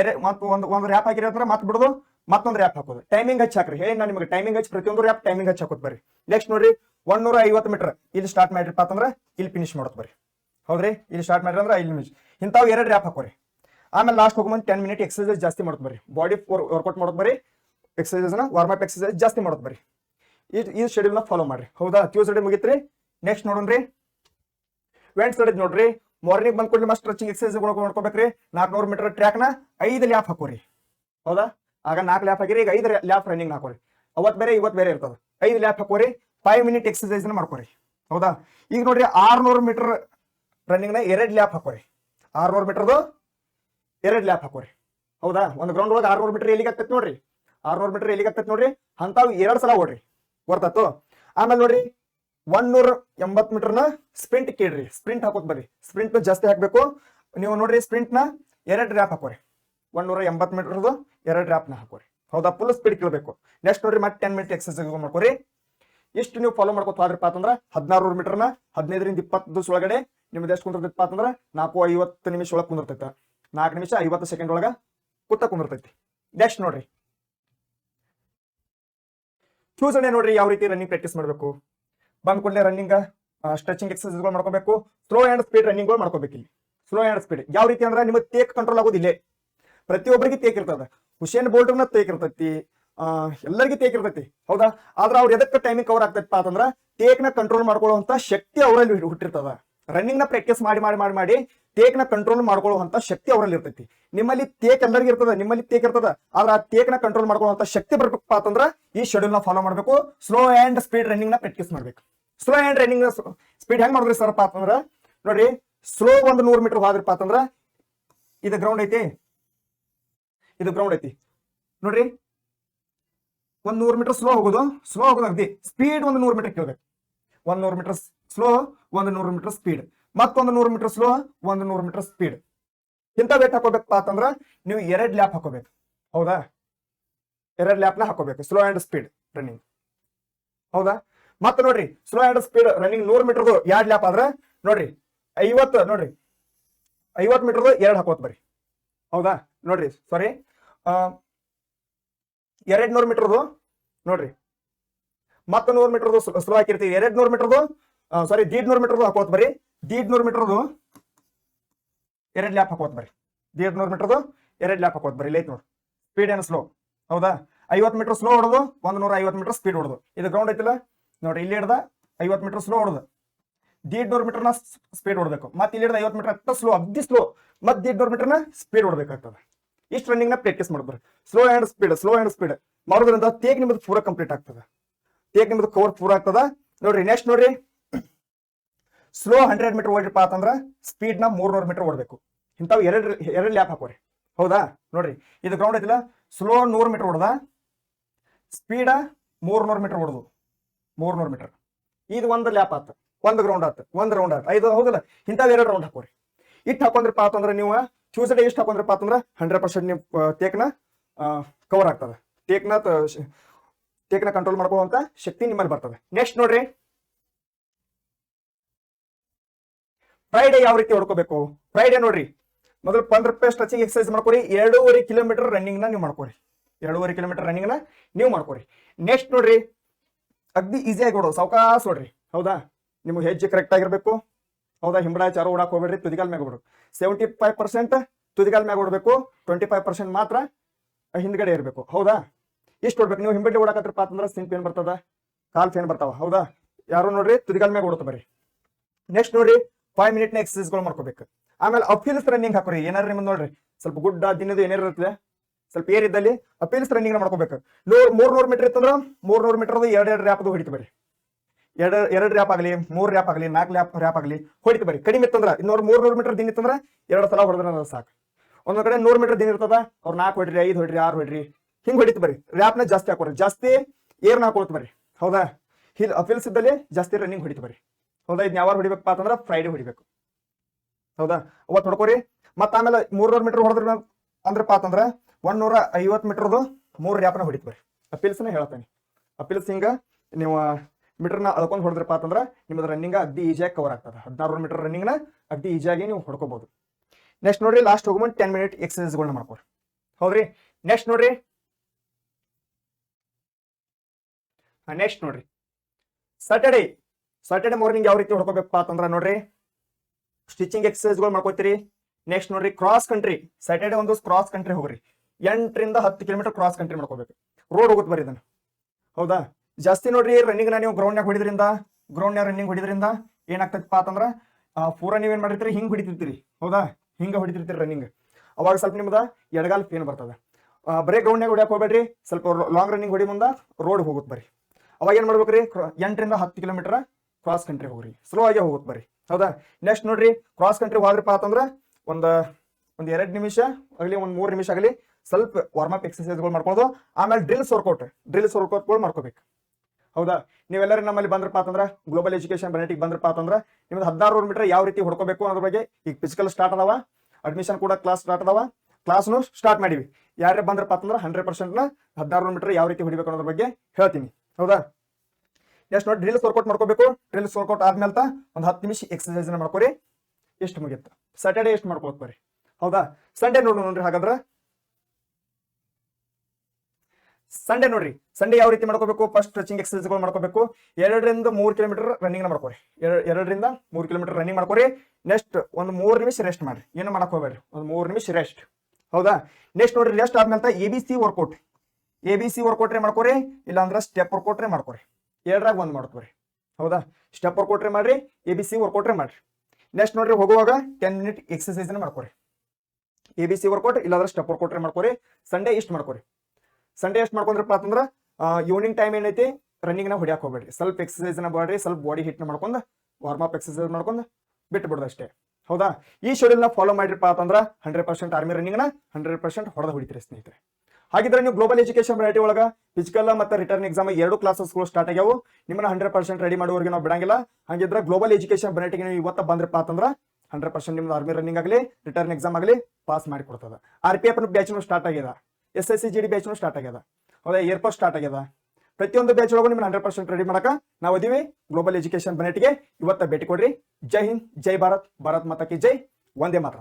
ಎರೆ, ಮತ್ತು ಒಂದು ಒಂದು ರ್ಯಾಪ್ ಹಾಕಿರಿ ಅಂದ್ರೆ ಮತ್ತೆ ಬಿಡೋದು, ಮತ್ತೊಂದು ರ್ಯಾಪ್ ಹಾಕೋದು. ಟೈಮಿಂಗ್ ಹಚ್ಚಿ ಹಾಕ್ರಿ. ಹೇಳಿ ನಾನು ನಿಮಗೆ ಟೈಮಿಂಗ್ ಹಚ್ಚಿ ಪ್ರತಿಯೊಂದು ರ್ಯಾಪ್ ಟೈಮಿಂಗ್ ಹಚ್ಚಿ ಹಾಕೋದು ಬರ್ರಿ. ನೆಕ್ಸ್ಟ್ ನೋಡ್ರಿ ಒಂದ್ನೂರ ಐವತ್ತು ಮೀಟರ್ ಇಲ್ಲಿ ಸ್ಟಾರ್ಟ್ ಮಾಡ್ರಿಪ್ಪ ಅಂತಂದ್ರೆ ಇಲ್ಲಿ ಫಿನಿಶ್ ಮಾಡೋದು ಬರ್ರಿ. ಹೌದ್ರಿ? ಇಲ್ಲಿ ಸ್ಟಾರ್ಟ್ ಮಾಡ್ರಿ ಅಂದ್ರೆ ಇಲ್ಲಿ ಫಿನಿಶ್ ಇಂಥವು ಎರಡು ರ್ಯಾಪ್ ಹಾಕೋರಿ. ಆಮೇಲೆ ಲಾಸ್ಟ್ ಹೋಗಿ ಟೆನ್ ಮಿನಿಟ್ ಎಕ್ಸಸೈಸ್ ಜಾಸ್ತಿ ಮಾಡೋದು ಬರ್ರಿ. ಬಾಡಿ ವರ್ಕೌಟ್ ಮಾಡೋದು ಬರ್ರಿ. ಎಕ್ಸಸೈಸ್ನ ವಾರ್ಮ್ ಅಪ್ ಎಕ್ಸಸೈಸ್ ಜಾಸ್ತಿ ಮಾಡೋದು ಬರ್ರಿ. ಈ ಈ ಶೆಡ್ಯೂಲ್ನ ಫಾಲೋ ಮಾಡ್ರಿ. ಹೌದಾ? ಟ್ಯೂಸ್ಡೇ ಮುಗಿತ್ರಿ. ನೆಕ್ಸ್ಟ್ ನೋಡೋಣ್ರಿ. ವೆಂಟ್ಸ್ ನಡೆದ್ ನೋಡ್ರಿ. ಮಾರ್ನಿಂಗ್ ಬಂದ್ ಕೂಡಲೇ ಸ್ಟ್ರೆಚಿಂಗ್ ಎಕ್ಸರ್ಸೈಸ್ ಮಾಡ್ಕೋಬೇಕ್ರಿ ನಾಲ್ಕುನೂರು ಮೀಟರ್ ಟ್ರ್ಯಾಕ್ನ ಐದು ಲ್ಯಾಪ್ ಹಾಕೋರಿ. ಹೌದಾ? ಆಗ ನಾಲ್ಕು ಲ್ಯಾಪ್ ಹಾಕಿರಿ, ಈಗ ಐದು ಲ್ಯಾಪ್ ರನ್ನಿಂಗ್ ಹಾಕೋರಿ. ಅವತ್ ಬೇರೆ, ಇವತ್ತು ಬೇರೆ ಇರ್ತದ. ಐದು ಲ್ಯಾಪ್ ಹಾಕೋರಿ ಫೈವ್ ಮಿನಿಟ್ ಎಕ್ಸರ್ಸೈಸ್ ಮಾಡ್ಕೋರಿ. ಹೌದಾ? ಈಗ ನೋಡ್ರಿ ಆರ್ನೂರು ಮೀಟರ್ ರನ್ನಿಂಗ್ನ ಎರಡು ಲ್ಯಾಪ್ ಹಾಕೋರಿ. ಆರ್ನೂರು ಮೀಟರ್ದು ಎರಡು ಲ್ಯಾಪ್ ಹಾಕೋರಿ. ಹೌದಾ? ಒಂದು ಗ್ರೌಂಡ್ ಒಳಗೆ ಆರ್ನೂರು ಮೀಟರ್ ಎಲ್ಲಿಗೆ ಆಗ್ತೈತಿ ನೋಡ್ರಿ? ಆರ್ನೂರು ಮೀಟರ್ ಎಲ್ಲಿಗೆ ಆಗ್ತೈತಿ ನೋಡ್ರಿ? ಅಂತಾವ್ ಎರಡು ಸಲ ಓಡ್ರಿ. ಬರ್ತತ್ತು ಆಮೇಲೆ ನೋಡ್ರಿ ಒನ್ನೂರ ಎಂಬತ್ನ ಸ್ಪ್ರಿಂಟ್ ಕೇಳ್ರಿ. ಸ್ಪ್ರಿಂಟ್ ಹಾಕೋಕ್ ಬರ್ರಿ. ಸ್ಪ್ರಿಂಟ್ ಜಾಸ್ತಿ ಹಾಕ್ಬೇಕು. ನೀವು ನೋಡ್ರಿ ಸ್ಪ್ರಿಂಟ್ನ ಎರಡು ರ್ಯಾಪ್ ಹಾಕೋರಿ. ಒನ್ನೂರ ಎಂಬತ್ ಮೀಟರ್ದು ಎರಡು ನ ಹಾಕೋರಿ. ಹೌದಾ? ಫುಲ್ ಸ್ಪೀಡ್ ಕೇಳಬೇಕು. ನೆಕ್ಸ್ಟ್ ನೋಡ್ರಿ ಮತ್ತೆ ಟೆನ್ ಮಿನಿಟ್ ಎಕ್ಸಸೈಸ್ ಮಾಡ್ಕೋರಿ. ಇಷ್ಟು ನೀವು ಫಾಲೋ ಮಾಡ್ಕೊತ ಹೋದ್ರಪ್ಪ ಅಂತಂದ್ರ ಹದಿನಾರು ಮೀಟರ್ನ ಹದಿನೈದರಿಂದ ಇಪ್ಪತ್ತು ದಿವಸ ಒಳಗಡೆ ನಿಮ್ದು ಎಷ್ಟು ಕುಂದಿರ್ತೈತಪ್ಪ ಅಂತಂದ್ರ ನಾಲ್ಕು ಐವತ್ತು ನಿಮಿಷ ಒಳಗೆ ಕುಂದಿರ್ತೈತ. ನಾಲ್ಕು ನಿಮಿಷ ಐವತ್ತು ಸೆಕೆಂಡ್ ಒಳಗ ಕುತ್ತ ಕುಂದಿರ್ತೈತಿ. ನೆಕ್ಸ್ಟ್ ನೋಡ್ರಿ. ಟ್ಯೂಸ್ಡೇ ನೋಡ್ರಿ ಯಾವ ರೀತಿ ರನ್ನಿಂಗ್ ಪ್ರಾಕ್ಟೀಸ್ ಮಾಡಬೇಕು. ಬಂದ್ ಕೂಡಲೇ ರನ್ನಿಂಗ್ ಸ್ಟ್ರೆಚಿಂಗ್ ಎಕ್ಸರ್ಸೈಸ್ಗಳು ಮಾಡ್ಕೋಬೇಕು. ಸ್ಲೋ ಆ್ಯಂಡ್ ಸ್ಪೀಡ್ ರನ್ನಿಂಗ್ಗಳು ಮಾಡ್ಕೋಬೇಕು ಇಲ್ಲಿ. ಸ್ಲೋ ಆ್ಯಂಡ್ ಸ್ಪೀಡ್ ಯಾವ ರೀತಿ ಅಂದ್ರೆ ನಿಮಗೆ ತೇಕ್ ಕಂಟ್ರೋಲ್ ಆಗೋದಿಲ್ಲ ಪ್ರತಿಯೊಬ್ಬರಿಗೆ ತೇಕ್ ಇರ್ತದ. ಹುಷೇನ್ ಬೋಲ್ಟ್ನ ತೇಕ್ ಇರ್ತೈತಿ. ಎಲ್ಲರಿಗೂ ತೇಕ್ ಇರ್ತೈತಿ. ಹೌದಾ? ಆದ್ರೆ ಅವ್ರು ಎದಕ್ಕೆ ಟೈಮಿಂಗ್ ಕವರ್ ಆಗ್ತೈತಪ್ಪ ಅಂತಂದ್ರ ತೇಕ್ನ ಕಂಟ್ರೋಲ್ ಮಾಡ್ಕೊಳ್ಳುವಂತ ಶಕ್ತಿ ಅವರಲ್ಲಿ ಹುಟ್ಟಿರ್ತದ. ರನ್ನಿಂಗ್ನ ಪ್ರಾಕ್ಟೀಸ್ ಮಾಡಿ ಮಾಡಿ ಮಾಡಿ ಮಾಡಿ ತೇಕ್ನ ಕಂಟ್ರೋಲ್ ಮಾಡ್ಕೊಳ್ಳುವಂತ ಶಕ್ತಿ ಅವರಲ್ಲಿ ಇರ್ತೈತಿ. ನಿಮ್ಮಲ್ಲಿ ತೇಕ್ ಎಲ್ಲರಿಗೂ ಇರ್ತದ, ನಿಮ್ಮಲ್ಲಿ ತೇಕ್ ಇರ್ತದ. ಆದ್ರೆ ಆ ತೇಕ್ನ ಕಂಟ್ರೋಲ್ ಮಾಡ್ಕೊಳ್ಳುವಂತ ಶಕ್ತಿ ಬರ್ಬೇಕಪ್ಪ ಅಂತಂದ್ರ ಈ ಶೆಡ್ಯೂಲ್ನ ಫಾಲೋ ಮಾಡಬೇಕು. ಸ್ಲೋ ಅಂಡ್ ಸ್ಪೀಡ್ ರನ್ನಿಂಗ್ನ ಪ್ರಾಕ್ಟೀಸ್ ಮಾಡ್ಬೇಕು. ಸ್ಲೋ ಏನ್ ರನ್ನಿಂಗ್ ಸ್ಪೀಡ್ ಹೆಂಗ್ ಮಾಡಿದ್ರಿ ಸರ್ಪ್ಪ ಅಂತಂದ್ರ ನೋಡ್ರಿ ಸ್ಲೋ ಒಂದು ನೂರ್ ಮೀಟರ್ ಹೋದ್ರಪ್ಪ ಅಂತಂದ್ರ ಇದು ಗ್ರೌಂಡ್ ಐತಿ. ಇದು ಗ್ರೌಂಡ್ ಐತಿ. ನೋಡ್ರಿ, ಒಂದ್ ನೂರ್ ಮೀಟರ್ ಸ್ಲೋ ಹೋಗೋದು ಸ್ಲೋ ಹೋಗೋದು ಅಗದಿ ಸ್ಪೀಡ್ ಒಂದು ನೂರ್ ಮೀಟರ್ ಕೇಳ್ಬೇಕು ಒಂದ್ ನೂರ್ ಮೀಟರ್ ಸ್ಲೋ ಒಂದು ನೂರು ಮೀಟರ್ ಸ್ಪೀಡ್ ಮತ್ತೊಂದು ನೂರು ಮೀಟರ್ ಸ್ಲೋ ಒಂದು ನೂರು ಮೀಟರ್ ಸ್ಪೀಡ್ ಇಂಥ ವೇಟ್ ಹಾಕೋಬೇಕಪ್ಪ ಅಂತಂದ್ರೆ ನೀವು ಎರಡ್ ಲ್ಯಾಪ್ ಹಾಕೋಬೇಕು. ಹೌದಾ? ಎರಡ್ ಲ್ಯಾಪ್ನ ಹಾಕೋಬೇಕು ಸ್ಲೋ ಅಂಡ್ ಸ್ಪೀಡ್ ರನ್ನಿಂಗ್ ಹೌದಾ? ಮತ್ತೆ ನೋಡ್ರಿ ಸ್ಲೋ ಅಂಡ್ ಸ್ಪೀಡ್ ರನ್ನಿಂಗ್ ನೂರು ಮೀಟರ್ದು ಎರಡು ಲ್ಯಾಪ್ ಆದ್ರೆ, ನೋಡ್ರಿ, ಐವತ್ತು ನೋಡ್ರಿ, ಐವತ್ತು ಮೀಟರ್ದು ಎರಡು ಹಾಕೋತ್ ಬರ್ರಿ. ಹೌದಾ? ನೋಡ್ರಿ ಸಾರಿ ಎರಡ್ ನೂರು ಮೀಟರ್ದು, ನೋಡ್ರಿ. ಮತ್ತೆ ನೂರು ಮೀಟರ್ದು ಸ್ಲೋ ಹಾಕಿರ್ತೀವಿ. ಎರಡು ನೂರು ಮೀಟರ್ದು ಸಾರಿ ದೀಡ್ ನೂರು ಮೀಟರ್ದು ಹಾಕೋತ್ ಬರ್ರಿ. ದೀಡ್ ನೂರು ಮೀಟರ್ದು ಎರಡು ಲ್ಯಾಪ್ ಹಾಕೋತ್ ಬರ್ರಿ. ದೀಡ್ ನೂರು ಮೀಟರ್ದು ಎರಡ್ ಲ್ಯಾಪ್ ಹಾಕೋತ್ ಬರ್ರಿ. ಲೈತ್ ನೋಡಿ. ಸ್ಪೀಡ್ ಏನು ಸ್ಲೋ ಹೌದಾ? ಐವತ್ತು ಮೀಟರ್ ಸ್ಲೋ ಹೊಡೋದು, ಒಂದು ನೂರ ಐವತ್ತು ಮೀಟರ್ ಸ್ಪೀಡ್ ಹೊಡೋದು. ಇದು ಗ್ರೌಂಡ್ ಐತಿಲ್ಲ? ನೋಡ್ರಿ, ಇಲ್ಲಿ ಹಿಡ್ದ ಐವತ್ತು ಮೀಟರ್ ಸ್ಲೋ ಹೊಡ್ದು. ದೀಡ್ ಮೀಟರ್ನ ಸ್ಪೀಡ್ ಹೊಡ್ಬೇಕು. ಮತ್ತೆ ಇಲ್ಲಿ ಹಿಡ್ದ ಐವತ್ತು ಮೀಟರ್ ಅತ್ತ ಸ್ಲೋ ಅಗ್ದಿ ಸ್ಲೋ ಮತ್ತೆ ದೀಡ್ ಮೀಟರ್ನ ಸ್ಪೀಡ್ ಹೊಡ್ಬೇಕಾಗ್ತದೆ. ಇಷ್ಟು ರನ್ನಿಂಗ್ನ ಪ್ರಾಕ್ಟೀಸ್ ಮಾಡಿದ್ರು. Slow and speed slow and speed ಮಾಡೋದ್ರಿಂದ ತೇಗ್ ನಿಮ್ಮದು ಪೂರ ಕಂಪ್ಲೀಟ್ ಆಗ್ತದೆ. ತೇಗ್ ನಿಮ್ಮದು ಕವರ್ ಪೂರ ಆಗ್ತದ. ನೋಡ್ರಿ ನೆಕ್ಸ್ಟ್ ನೋಡ್ರಿ. ಸ್ಲೋ ಹಂಡ್ರೆಡ್ ಮೀಟರ್ ಓಡಿರಪ್ಪ ಅಂತಂದ್ರ ಸ್ಪೀಡ್ನ ಮೂರ್ನೂರು ಮೀಟರ್ ಓಡಬೇಕು. ಇಂಥವು ಎರಡು ಎರಡು ಲ್ಯಾಪ್ ಹಾಕೋರಿ. ಹೌದಾ? ನೋಡ್ರಿ, ಇದು ಗ್ರೌಂಡ್ ಐತಿಲ್ಲ. ಸ್ಲೋ ನೂರು ಮೀಟರ್ ಹೊಡೆದ ಸ್ಪೀಡ ಮೂರ್ನೂರು ಮೀಟರ್ ಹೊಡೆದು ಮೂರ್ನೂರು ಮೀಟರ್ ಇದು ಒಂದು ಲ್ಯಾಪ್ ಆತ, ಒಂದು ಗ್ರೌಂಡ್ ಆತ, ಒಂದು ರೌಂಡ್ ಆತ. ಐದು ಹೌದಲ್ಲ? ಇಂಥವು ಎರಡು ರೌಂಡ್ ಹಾಕೋರಿ. ಇಟ್ಟು ಹಾಕೊಂಡ್ರಪ್ಪ ಅಂದ್ರೆ ನೀವು ಟ್ಯೂಸ್ಡೇ ಎಷ್ಟು ಹಾಕೊಂಡ್ರಪ್ಪ ಅಂತಂದ್ರೆ ಹಂಡ್ರೆಡ್ ಪರ್ಸೆಂಟ್ ನೀವು ತೇಕ್ನ ಕವರ್ ಆಗ್ತದೆ. ತೇಕ್ನ ತೇಕ್ನ ಕಂಟ್ರೋಲ್ ಮಾಡ್ಕೊಳ್ಳುವಂತ ಶಕ್ತಿ ನಿಮ್ಮಲ್ಲಿ ಬರ್ತದೆ. ನೆಕ್ಸ್ಟ್ ನೋಡ್ರಿ. ಫ್ರೈಡೆ ಯಾವ ರೀತಿ ಹೊಡ್ಕೋಬೇಕು? ಫ್ರೈಡೆ ನೋಡ್ರಿ. ಮೊದಲು ಪಂದ್ರ ರೂಪಾಯಿ ಸ್ಟ್ರೆಚಿಂಗ್ ಎಕ್ಸರ್ಸೈಸ್ ಮಾಡ್ಕೊರಿ ಎರಡೂವರೆ ಕಿಲೋಮೀಟರ್ ರನ್ನಿಂಗ್ನ ನೀವು ಮಾಡ್ಕೊರಿ. ಎರಡೂವರೆ ಕಿಲೋಮೀಟರ್ ರನ್ನಿಂಗ್ನ ನೀವು ಮಾಡ್ಕೊರಿ. ನೆಕ್ಸ್ಟ್ ನೋಡ್ರಿ. ಅಗ್ದಿ ಈಸಿಯಾಗಿ ಕೊಡೋದು ಸಾವಕಾಶ ನೋಡ್ರಿ. ಹೌದಾ? ನಿಮ್ಗೆ ಹೆಜ್ಜೆ ಕರೆಕ್ಟ್ ಆಗಿರ್ಬೇಕು. ಹೌದಾ? ಹಿಂಬಳ ಚಾರು ಓಡಾಕ್ ಹೋಗ್ಬೇಡ್ರಿ, ತುದಿಗಾಲ್ ಮ್ಯಾಗ ಓಡ್ರಿ ಸೆವೆಂಟಿ ಫೈವ್ ಪರ್ಸೆಂಟ್ ತುದಿಗಾಲ್ ಮ್ಯಾಗ ಓಡಬೇಕು ಟ್ವೆಂಟಿ ಫೈವ್ ಪರ್ಸೆಂಟ್ ಮಾತ್ರ ಹಿಂದ್ಗಡೆ ಇರಬೇಕು. ಹೌದಾ? ಎಷ್ಟು ಓಡ್ಬೇಕು ನೀವು ಹಿಂಬಡಿ ಓಡಾಕತ್ರಪ್ಪ ಅಂತಂದ್ರೆ ಸಿಂಪ್ ಏನ್ ಬರ್ತದ, ಕಾಲ್ ಫೇನ್ ಬರ್ತಾವ. ಹೌದಾ? ಯಾರು ನೋಡ್ರಿ? ತುದಿಗಾಲ್ ಮ್ಯಾಗ ಓಡುತ್ತ ಬರ್ರಿ. ನೆಕ್ಸ್ಟ್ ನೋಡ್ರಿ ಫೈವ್ ಮಿನಿಟ್ನ ಎಕ್ಸರ್ಸೈಸ್ಗಳು ಮಾಡ್ಕೋಬೇಕು. ಆಮೇಲೆ ಅಫೀಲ್ಸ್ ರನ್ನಿಂಗ್ ಹಾಕೋರಿ. ಏನಾರ ನಿಮ್ಗೆ ನೋಡ್ರಿ. ಸ್ವಲ್ಪ ಗುಡ್ಡ, ದಿನದ ಏನಾರ ಇರ್ತದೆ ಸ್ವಲ್ಪ ಏರ್ ಇದ್ದಲ್ಲಿ ಅಪೀಲ್ಸ್ ರನ್ನಿಂಗ್ ಮಾಡ್ಕೋಬೇಕು. ನೂರ್ ಮೂರ್ ನೂರ್ ಮೀಟರ್ ಇತ್ತಂದ್ರ ಮೂರ್ ನೂರ್ ಮೀಟರ್ ಎರಡ್ ಎರಡು ರ್ಯಾಪ್ ಹೊಡಿತು ಬರ್ರಿ. ಎರಡು ಎರಡು ರ್ಯಾಪ್ ಆಗಲಿ, ಮೂರ್ ರ್ಯಾಪ್ ಆಗಲಿ, ನಾಲ್ಕು ರ್ಯಾಪ್ ರ್ಯಾಪ್ ಆಗಲಿ ಹೊಡಿತು ಬರ್ರಿ. ಕಡಿಮೆ ಇತ್ತಂದ್ರ ಇನ್ನೂರು ಮೂರ್ ನೂರ್ ಮೀಟರ್ ದಿನ ಇತ್ತಂದ್ರ ಎರಡು ಸಲ ಹೊಡೆದ್ರ ಸಾಕು. ಒಂದೊಂದ್ ಕಡೆ ನೂರ್ ಮೀಟರ್ ದಿನ ಇರ್ತದ, ಅವ್ರು ನಾಲ್ಕು ಹೊಡ್ರಿ, ಐದು ಹೊಡ್ರಿ, ಆರು ಹೊಡ್ರಿ, ಹಿಂಗ್ ಹೊಡಿತು ಬರ್ರಿ. ರ್ಯಾಪ್ನ ಜಾಸ್ತಿ ಹಾಕೋರಿ. ಜಾಸ್ತಿ ಏರ್ನ ಹಾಕೊಳ್ತು ಬರ್ರಿ. ಹೌದಾ? ಹಿಲ್ ಅಫಿಲ್ಸ್ ಇದ್ದಲ್ಲಿ ಜಾಸ್ತಿ ರನ್ನಿಂಗ್ ಹೊಡಿತು ಬರ್ರಿ. ಹೌದಾ? ಇದನ್ನ ಯಾವಾಗ ಹೊಡಿಬೇಕಪ್ಪ ಅಂತಂದ್ರೆ ಫ್ರೈಡೆ ಹೊಡಿಬೇಕು. ಹೌದಾ? ಅವತ್ತು ಹೊಡ್ಕೋರಿ. ಮತ್ತೆ ಆಮೇಲೆ ಮೂರ್ನೂರು ಮೀಟರ್ ಹೊಡೆದ್ರ ಅಂದ್ರಪ್ಪ ಅಂತಂದ್ರೆ ಒಂದ್ನೂರ ಐವತ್ತು ಮೀಟರ್ದು ಮೂರು ರ್ಯಾಪ್ನ ಹೊಡಿತು ಬರ್ರಿ. ಅಪೀಲ್ಸ್ನ ಹೇಳ್ತೇನೆ ಅಪೀಲ್ಸ್ ಹಿಂಗ ನೀವು ಮೀಟರ್ನ ಅಳ್ಕೊಂಡು ಹೊಡೆದ್ರಪ್ಪ ಅಂತಂದ್ರೆ ನಿಮ್ಮದು ರನ್ನಿಂಗ್ ಅಗ್ದಿ ಈಜಿಯಾಗಿ ಕವರ್ ಆಗ್ತದೆ. ಹದಿನಾರು ಮೀಟರ್ ರನ್ನಿಂಗ್ನ ಅಗ್ದಿ ಈಜಿಯಾಗಿ ನೀವು ಹೊಡ್ಕೋಬಹುದು ನೆಕ್ಸ್ಟ್ ನೋಡ್ರಿ ಲಾಸ್ಟ್ ಹೋಗ್ಬಂದು ಟೆನ್ ಮಿನಿಟ್ ಎಕ್ಸಸೈಸ್ಗಳನ್ನ ಮಾಡ್ಕೊರಿ. ಹೌದ್ರಿ? ನೆಕ್ಸ್ಟ್ ನೋಡ್ರಿ. ನೆಕ್ಸ್ಟ್ ನೋಡ್ರಿ. ಸಾಟರ್ಡೆ ಸಾಟರ್ಡೆ ಮಾರ್ನಿಂಗ್ ಯಾವ ರೀತಿ ಹೊಡ್ಕೋಬೇಕಪ್ಪ ಅಂತಂದ್ರೆ ನೋಡ್ರಿ? ಸ್ಟಿಚಿಂಗ್ ಎಕ್ಸಸೈಸ್ಗಳು ಮಾಡ್ಕೋತೀರಿ? ನೆಕ್ಸ್ಟ್ ನೋಡ್ರಿ ಕ್ರಾಸ್ ಕಂಟ್ರಿ ಸ್ಯಾಟರ್ಡೆ ಒಂದು ಕ್ರಾಸ್ ಕಂಟ್ರಿ ಹೋಗ್ರಿ. ಎಂಟರಿಂದ ಹತ್ತು ಕಿಲೋಮೀಟರ್ ಕ್ರಾಸ್ ಕಂಟ್ರಿ ಮಾಡ್ಕೋಬೇಕು. ರೋಡ್ ಹೋಗುತ್ತೆ ಬರೀ ಇದನ್ನು. ಹೌದಾ? ಜಾಸ್ತಿ ನೋಡ್ರಿ ರನ್ನಿಂಗ್ ನೀವು ಗ್ರೌಂಡ್ನಾಗ ಹೊಡಿದ್ರಿಂದ ಗ್ರೌಂಡ್ನಾಗ ರನ್ನಿಂಗ್ ಹೊಡಿದ್ರಿಂದ ಏನಾಗ್ತೈತಪ್ಪ ಅಂತಂದ್ರೆ ಪೂರ ನೀವೇನ್ ಮಾಡಿರ್ತೀರಿ, ಹಿಂಗ್ ಹೊಡಿತಿರ್ತೀರಿ. ಹೌದಾ? ಹಿಂಗ ಹೊಡಿತಿರ್ತೀರಿ ರನ್ನಿಂಗ್ ಅವಾಗ ಸ್ವಲ್ಪ ನಿಮ್ದ ಎಡಗಾಲ್ ಪೇನ್ ಬರ್ತದೆ. ಬರೀ ಗ್ರೌಂಡ್ನಾಗ ಹೊಡ್ಯಾಕ್ ಹೋಗ್ಬೇಡ್ರಿ. ಸ್ವಲ್ಪ ಲಾಂಗ್ ರನ್ನಿಂಗ್ ಹೊಡಿ ಮುಂದೆ ರೋಡ್ ಹೋಗುತ್ತೆ ಬರ್ರಿ. ಅವಾಗ ಏನ್ ಮಾಡ್ಬೇಕ್ರಿ? ಕ್ರ- ಎಂಟರಿಂದ ಹತ್ತು ಕಿಲೋಮೀಟರ್ ಕ್ರಾಸ್ ಕಂಟ್ರಿ ಹೋಗ್ರಿ. ಸ್ಲೋ ಆಗಿ ಹೋಗುತ್ತೆ ಬರ್ರಿ. ಹೌದಾ? ನೆಕ್ಸ್ಟ್ ನೋಡ್ರಿ ಕ್ರಾಸ್ ಕಂಟ್ರಿ ಹೋದ್ರಪ್ಪ ಅಂತಂದ್ರ ಒಂದ್ ಒಂದ್ ಎರಡು ನಿಮಿಷ ಆಗಲಿ, ಒಂದ್ ಮೂರ್ ನಿಮಿಷ ಆಗಲಿ ಸ್ವಲ್ಪ ವಾರ್ಮ್ ಅಪ್ ಎಕ್ಸರ್ಸೈಸ್ಗಳು ಮಾಡ್ಕೊಳ್ಳೋದು ಆಮೇಲೆ ಡ್ರಿಲ್ಸ್ ವರ್ಕೌಟ್ ಡ್ರಿಲ್ಸ್ ವರ್ಕೌಟ್ಗಳು ಮಾಡ್ಕೋಬೇಕು. ಹೌದಾ? ನೀವೆಲ್ಲರೂ ನಮ್ಮಲ್ಲಿ ಬಂದ್ರಪ್ಪ ಅಂತಂದ್ರೆ ಗ್ಲೋಬಲ್ ಎಜುಕೇಶನ್ ಬೆನೆಟಿಕ್ ಬಂದ್ರಪ್ಪ ಅಂತಂದ್ರೆ, ನಿಮ್ದು ಹದಿನಾರು ಮೀಟರ್ ಯಾವ ರೀತಿ ಹೊಡ್ಕೋಬೇಕು ಅನ್ನೋದ್ರ ಬಗ್ಗೆ ಈಗ ಫಿಸಿಕಲ್ ಸ್ಟಾರ್ಟ್ ಅದಾವ. ಅಡ್ಮಿಷನ್ ಕೂಡ ಕ್ಲಾಸ್ ಸ್ಟಾರ್ಟ್ ಅದಾವ. ಕ್ಲಾಸ್ನು ಸ್ಟಾರ್ಟ್ ಮಾಡಿವಿ. ಯಾರೇ ಬಂದ್ರಪ್ಪ ಅಂತಂದ್ರೆ ಹಂಡ್ರೆಡ್ ಪರ್ಸೆಂಟ್ನ ಹದಿನಾರು ಮೀಟರ್ ಯಾವ ರೀತಿ ಹೊಡಿಬೇಕು ಅನ್ನೋದ್ರ ಬಗ್ಗೆ ಹೇಳ್ತೀನಿ. ಹೌದಾ? ನೆಕ್ಸ್ಟ್ ನೋಡಿ ಡ್ರಿಲ್ಸ್ ವರ್ಕೌಟ್ ಮಾಡ್ಕೋಬೇಕು. ಡ್ರಿಲ್ಸ್ ವರ್ಕೌಟ್ ಆದ್ಮೇಲೆ ಒಂದು ಹತ್ತು ನಿಮಿಷ ಎಕ್ಸರ್ಸೈಸ್ ಮಾಡ್ಕೊರಿ. ಎಷ್ಟು ಮುಗಿಯುತ್ತೆ? ಸ್ಯಾಟರ್ಡೆ ಎಷ್ಟು ಮಾಡ್ಕೋತ ಬರ್ರಿ. ಹೌದಾ? ಸಂಡೇ ನೋಡು ನೋಡ್ರಿ ಹಾಗಾದ್ರ. ಸಂಡೇ ನೋಡ್ರಿ. ಸಂಡೇ ಯಾವ ರೀತಿ ಮಾಡ್ಕೋಬೇಕು? ಫಸ್ಟ್ ಸ್ಟ್ರೆಚಿಂಗ್ ಎಕ್ಸರ್ಸೈಸ್ಗಳು ಮಾಡ್ಕೋಬೇಕು. ಎರಡರಿಂದ ಮೂರು ಕಿಲೋಮೀಟರ್ ರನ್ನಿಂಗ್ ಮಾಡ್ಕೊರಿ. ಎರಡ್- ಎರಡರಿಂದ ಮೂರು ಕಿಲೋಮೀಟರ್ ರನ್ನಿಂಗ್ ಮಾಡ್ಕೊರಿ. ನೆಕ್ಸ್ಟ್ ಒಂದು ಮೂರು ನಿಮಿಷ ರೆಸ್ಟ್ ಮಾಡ್ರಿ. ಏನು ಮಾಡಕ್ ಹೋಗ್ಬೇಡ್ರಿ? ಒಂದು ಮೂರು ನಿಮಿಷ ರೆಸ್ಟ್ ಹೌದಾ? ನೆಕ್ಸ್ಟ್ ನೋಡ್ರಿ ರೆಸ್ಟ್ ಆದ್ಮೇಲೆ A B C workout A B C ವರ್ಕೌಟ್ರೆ ಮಾಡ್ಕೊರಿ? ಇಲ್ಲ ಅಂದ್ರೆ ಸ್ಟೆಪ್ ವರ್ಕೌಟ್ರೆ ಮಾಡ್ಕೊರಿ? ಎರಡ್ರಾಗ ಒಂದು ಮಾಡ್ಕೊರಿ. ಹೌದಾ? ಸ್ಟೆಪ್ ವರ್ಕೌಟ್ರೆ ಮಾಡ್ರಿ? ಎ ಬಿ ಸಿ ವರ್ಕೌಟ್ರೆ ಮಾಡ್ರಿ? ನೆಕ್ಸ್ಟ್ ನೋಡ್ರಿ, ಹೋಗುವಾಗ ಟೆನ್ ಮಿನಿಟ್ ಎಕ್ಸಸೈಸ್ ಮಾಡ್ಕೊರಿ. ಎ ಬಿ ಸಿ ವರ್ಕೌಟ್ ಇಲ್ಲಾಂದ್ರೆ ಸ್ಟೆಪ್ ವರ್ಕೌಟ್ ಮಾಡ್ಕೊರಿ. ಸಂಡೇ ಇಷ್ಟು ಮಾಡ್ಕೊರಿ? ಸಂಡೇ ಎಷ್ಟು ಮಾಡ್ಕೊಂಡ್ರಪ್ಪ ಅಂತಂದ್ರೆ ಈವ್ನಿಂಗ್ ಟೈಮ್ ಏನೈತಿ? ರನ್ನಿಂಗ್ನ ಹೊಡ್ಯಾಕ್ ಹೋಗ್ಬೇಡ್ರಿ. ಸ್ವಲ್ಪ ಎಕ್ಸಸೈಸ್ ಮಾಡ್ರಿ ಸ್ವಲ್ಪ ಬಾಡಿ ಹಿಟ್ ಮಾಡ್ಕೊಂಡು ವಾರ್ಮ್ ಅಪ್ ಎಕ್ಸಸೈಸ್ ಮಾಡ್ಕೊಂಡು ಬಿಟ್ಟು ಅಷ್ಟೇ. ಹೌದಾ? ಈ ಶೆಡ್ಯೂಲ್ನ ಫಾಲೋ ಮಾಡಿರಪ್ಪ ಅಂತಂದ್ರೆ ಹಂಡ್ರೆಡ್ ಪರ್ಸೆಂಟ್ ಆರ್ಮಿ ರನ್ನಿಂಗ್ನ ಹಂಡ್ರೆಡ್ ಪರ್ಸೆಂಟ್ ಹೊಡೆದ ಹೊಡಿತೀರಿ ಸ್ನೇಹಿತರೆ. ಹಾಗಿದ್ರೆ ನೀವು ಗ್ಲೋಬಲ್ ಎಜುಕೇಶನ್ ವೆರೈಟಿ ಒಳಗ ಫಿಸಿಕಲ್ ಮತ್ತೆ ರಿಟರ್ನ್ ಎಕ್ಸಾಮ್ ಎರಡು ಕ್ಲಾಸಸ್ಗಳು ಸ್ಟಾರ್ಟ್ ಆಗ್ಯಾವು. ನಿಮ್ಮನ್ನ ಹಂಡ್ರೆಡ್ ಪರ್ಸೆಂಟ್ ರೆಡಿ ಮಾಡುವವರೆಗೆ ನಾವು ಬಿಡಂಗಿಲ್ಲ. ಹಾಗಿದ್ರೆ ಗ್ಲೋಬಲ್ ಎಜುಕೇಶನ್ ವೆರೈಟಿಗೆ ನೀವು ಇವತ್ತ ಬಂದ್ರಪ್ಪ ಅಂತಂದ್ರ ಹಂಡ್ರೆಡ್ ಪರ್ಸೆಂಟ್ ನಿಮ್ದು ಆರ್ಮಿ ರನ್ನಿಂಗ್ ಆಗಲಿ ರಿಟರ್ನ್ ಎಕ್ಸಾಮ್ ಆಗಲಿ ಪಾಸ್ ಮಾಡಿ ಕೊಡ್ತದ ಆರ್ ಪಿ ಎಫ್ ಬ್ಯಾಚ್ನು ಸ್ಟಾರ್ಟ್ ಆಗ್ಯದ. S S C G D ಬ್ಯಾಚ್ನು start ಆಗ್ಯದ. ಹೌದಾ? ಏರ್ಪೋರ್ಟ್ ಸ್ಟಾರ್ಟ್ ಆಗ್ಯದ. ಪ್ರತಿಯೊಂದು ಬ್ಯಾಚ್ ಒಳಗೂ ನಿಮ್ಮ ಹಂಡ್ರೆಡ್ ಪರ್ಸೆಂಟ್ ರೆಡಿ ಮಾಡಕ ನಾವು ಅದೀವಿ ಗ್ಲೋಬಲ್ ಎಜುಕೇಶನ್ ಬೆನೆಟಿಗೆ ಇವತ್ತ ಭೇಟಿ ಕೊಡ್ರಿ. ಜೈ ಹಿಂದ್, ಜೈ ಭಾರತ್. ಭಾರತ್ ಮಾತಾ ಕಿ ಜೈ. ಒಂದೇ ಮಾತ್ರ.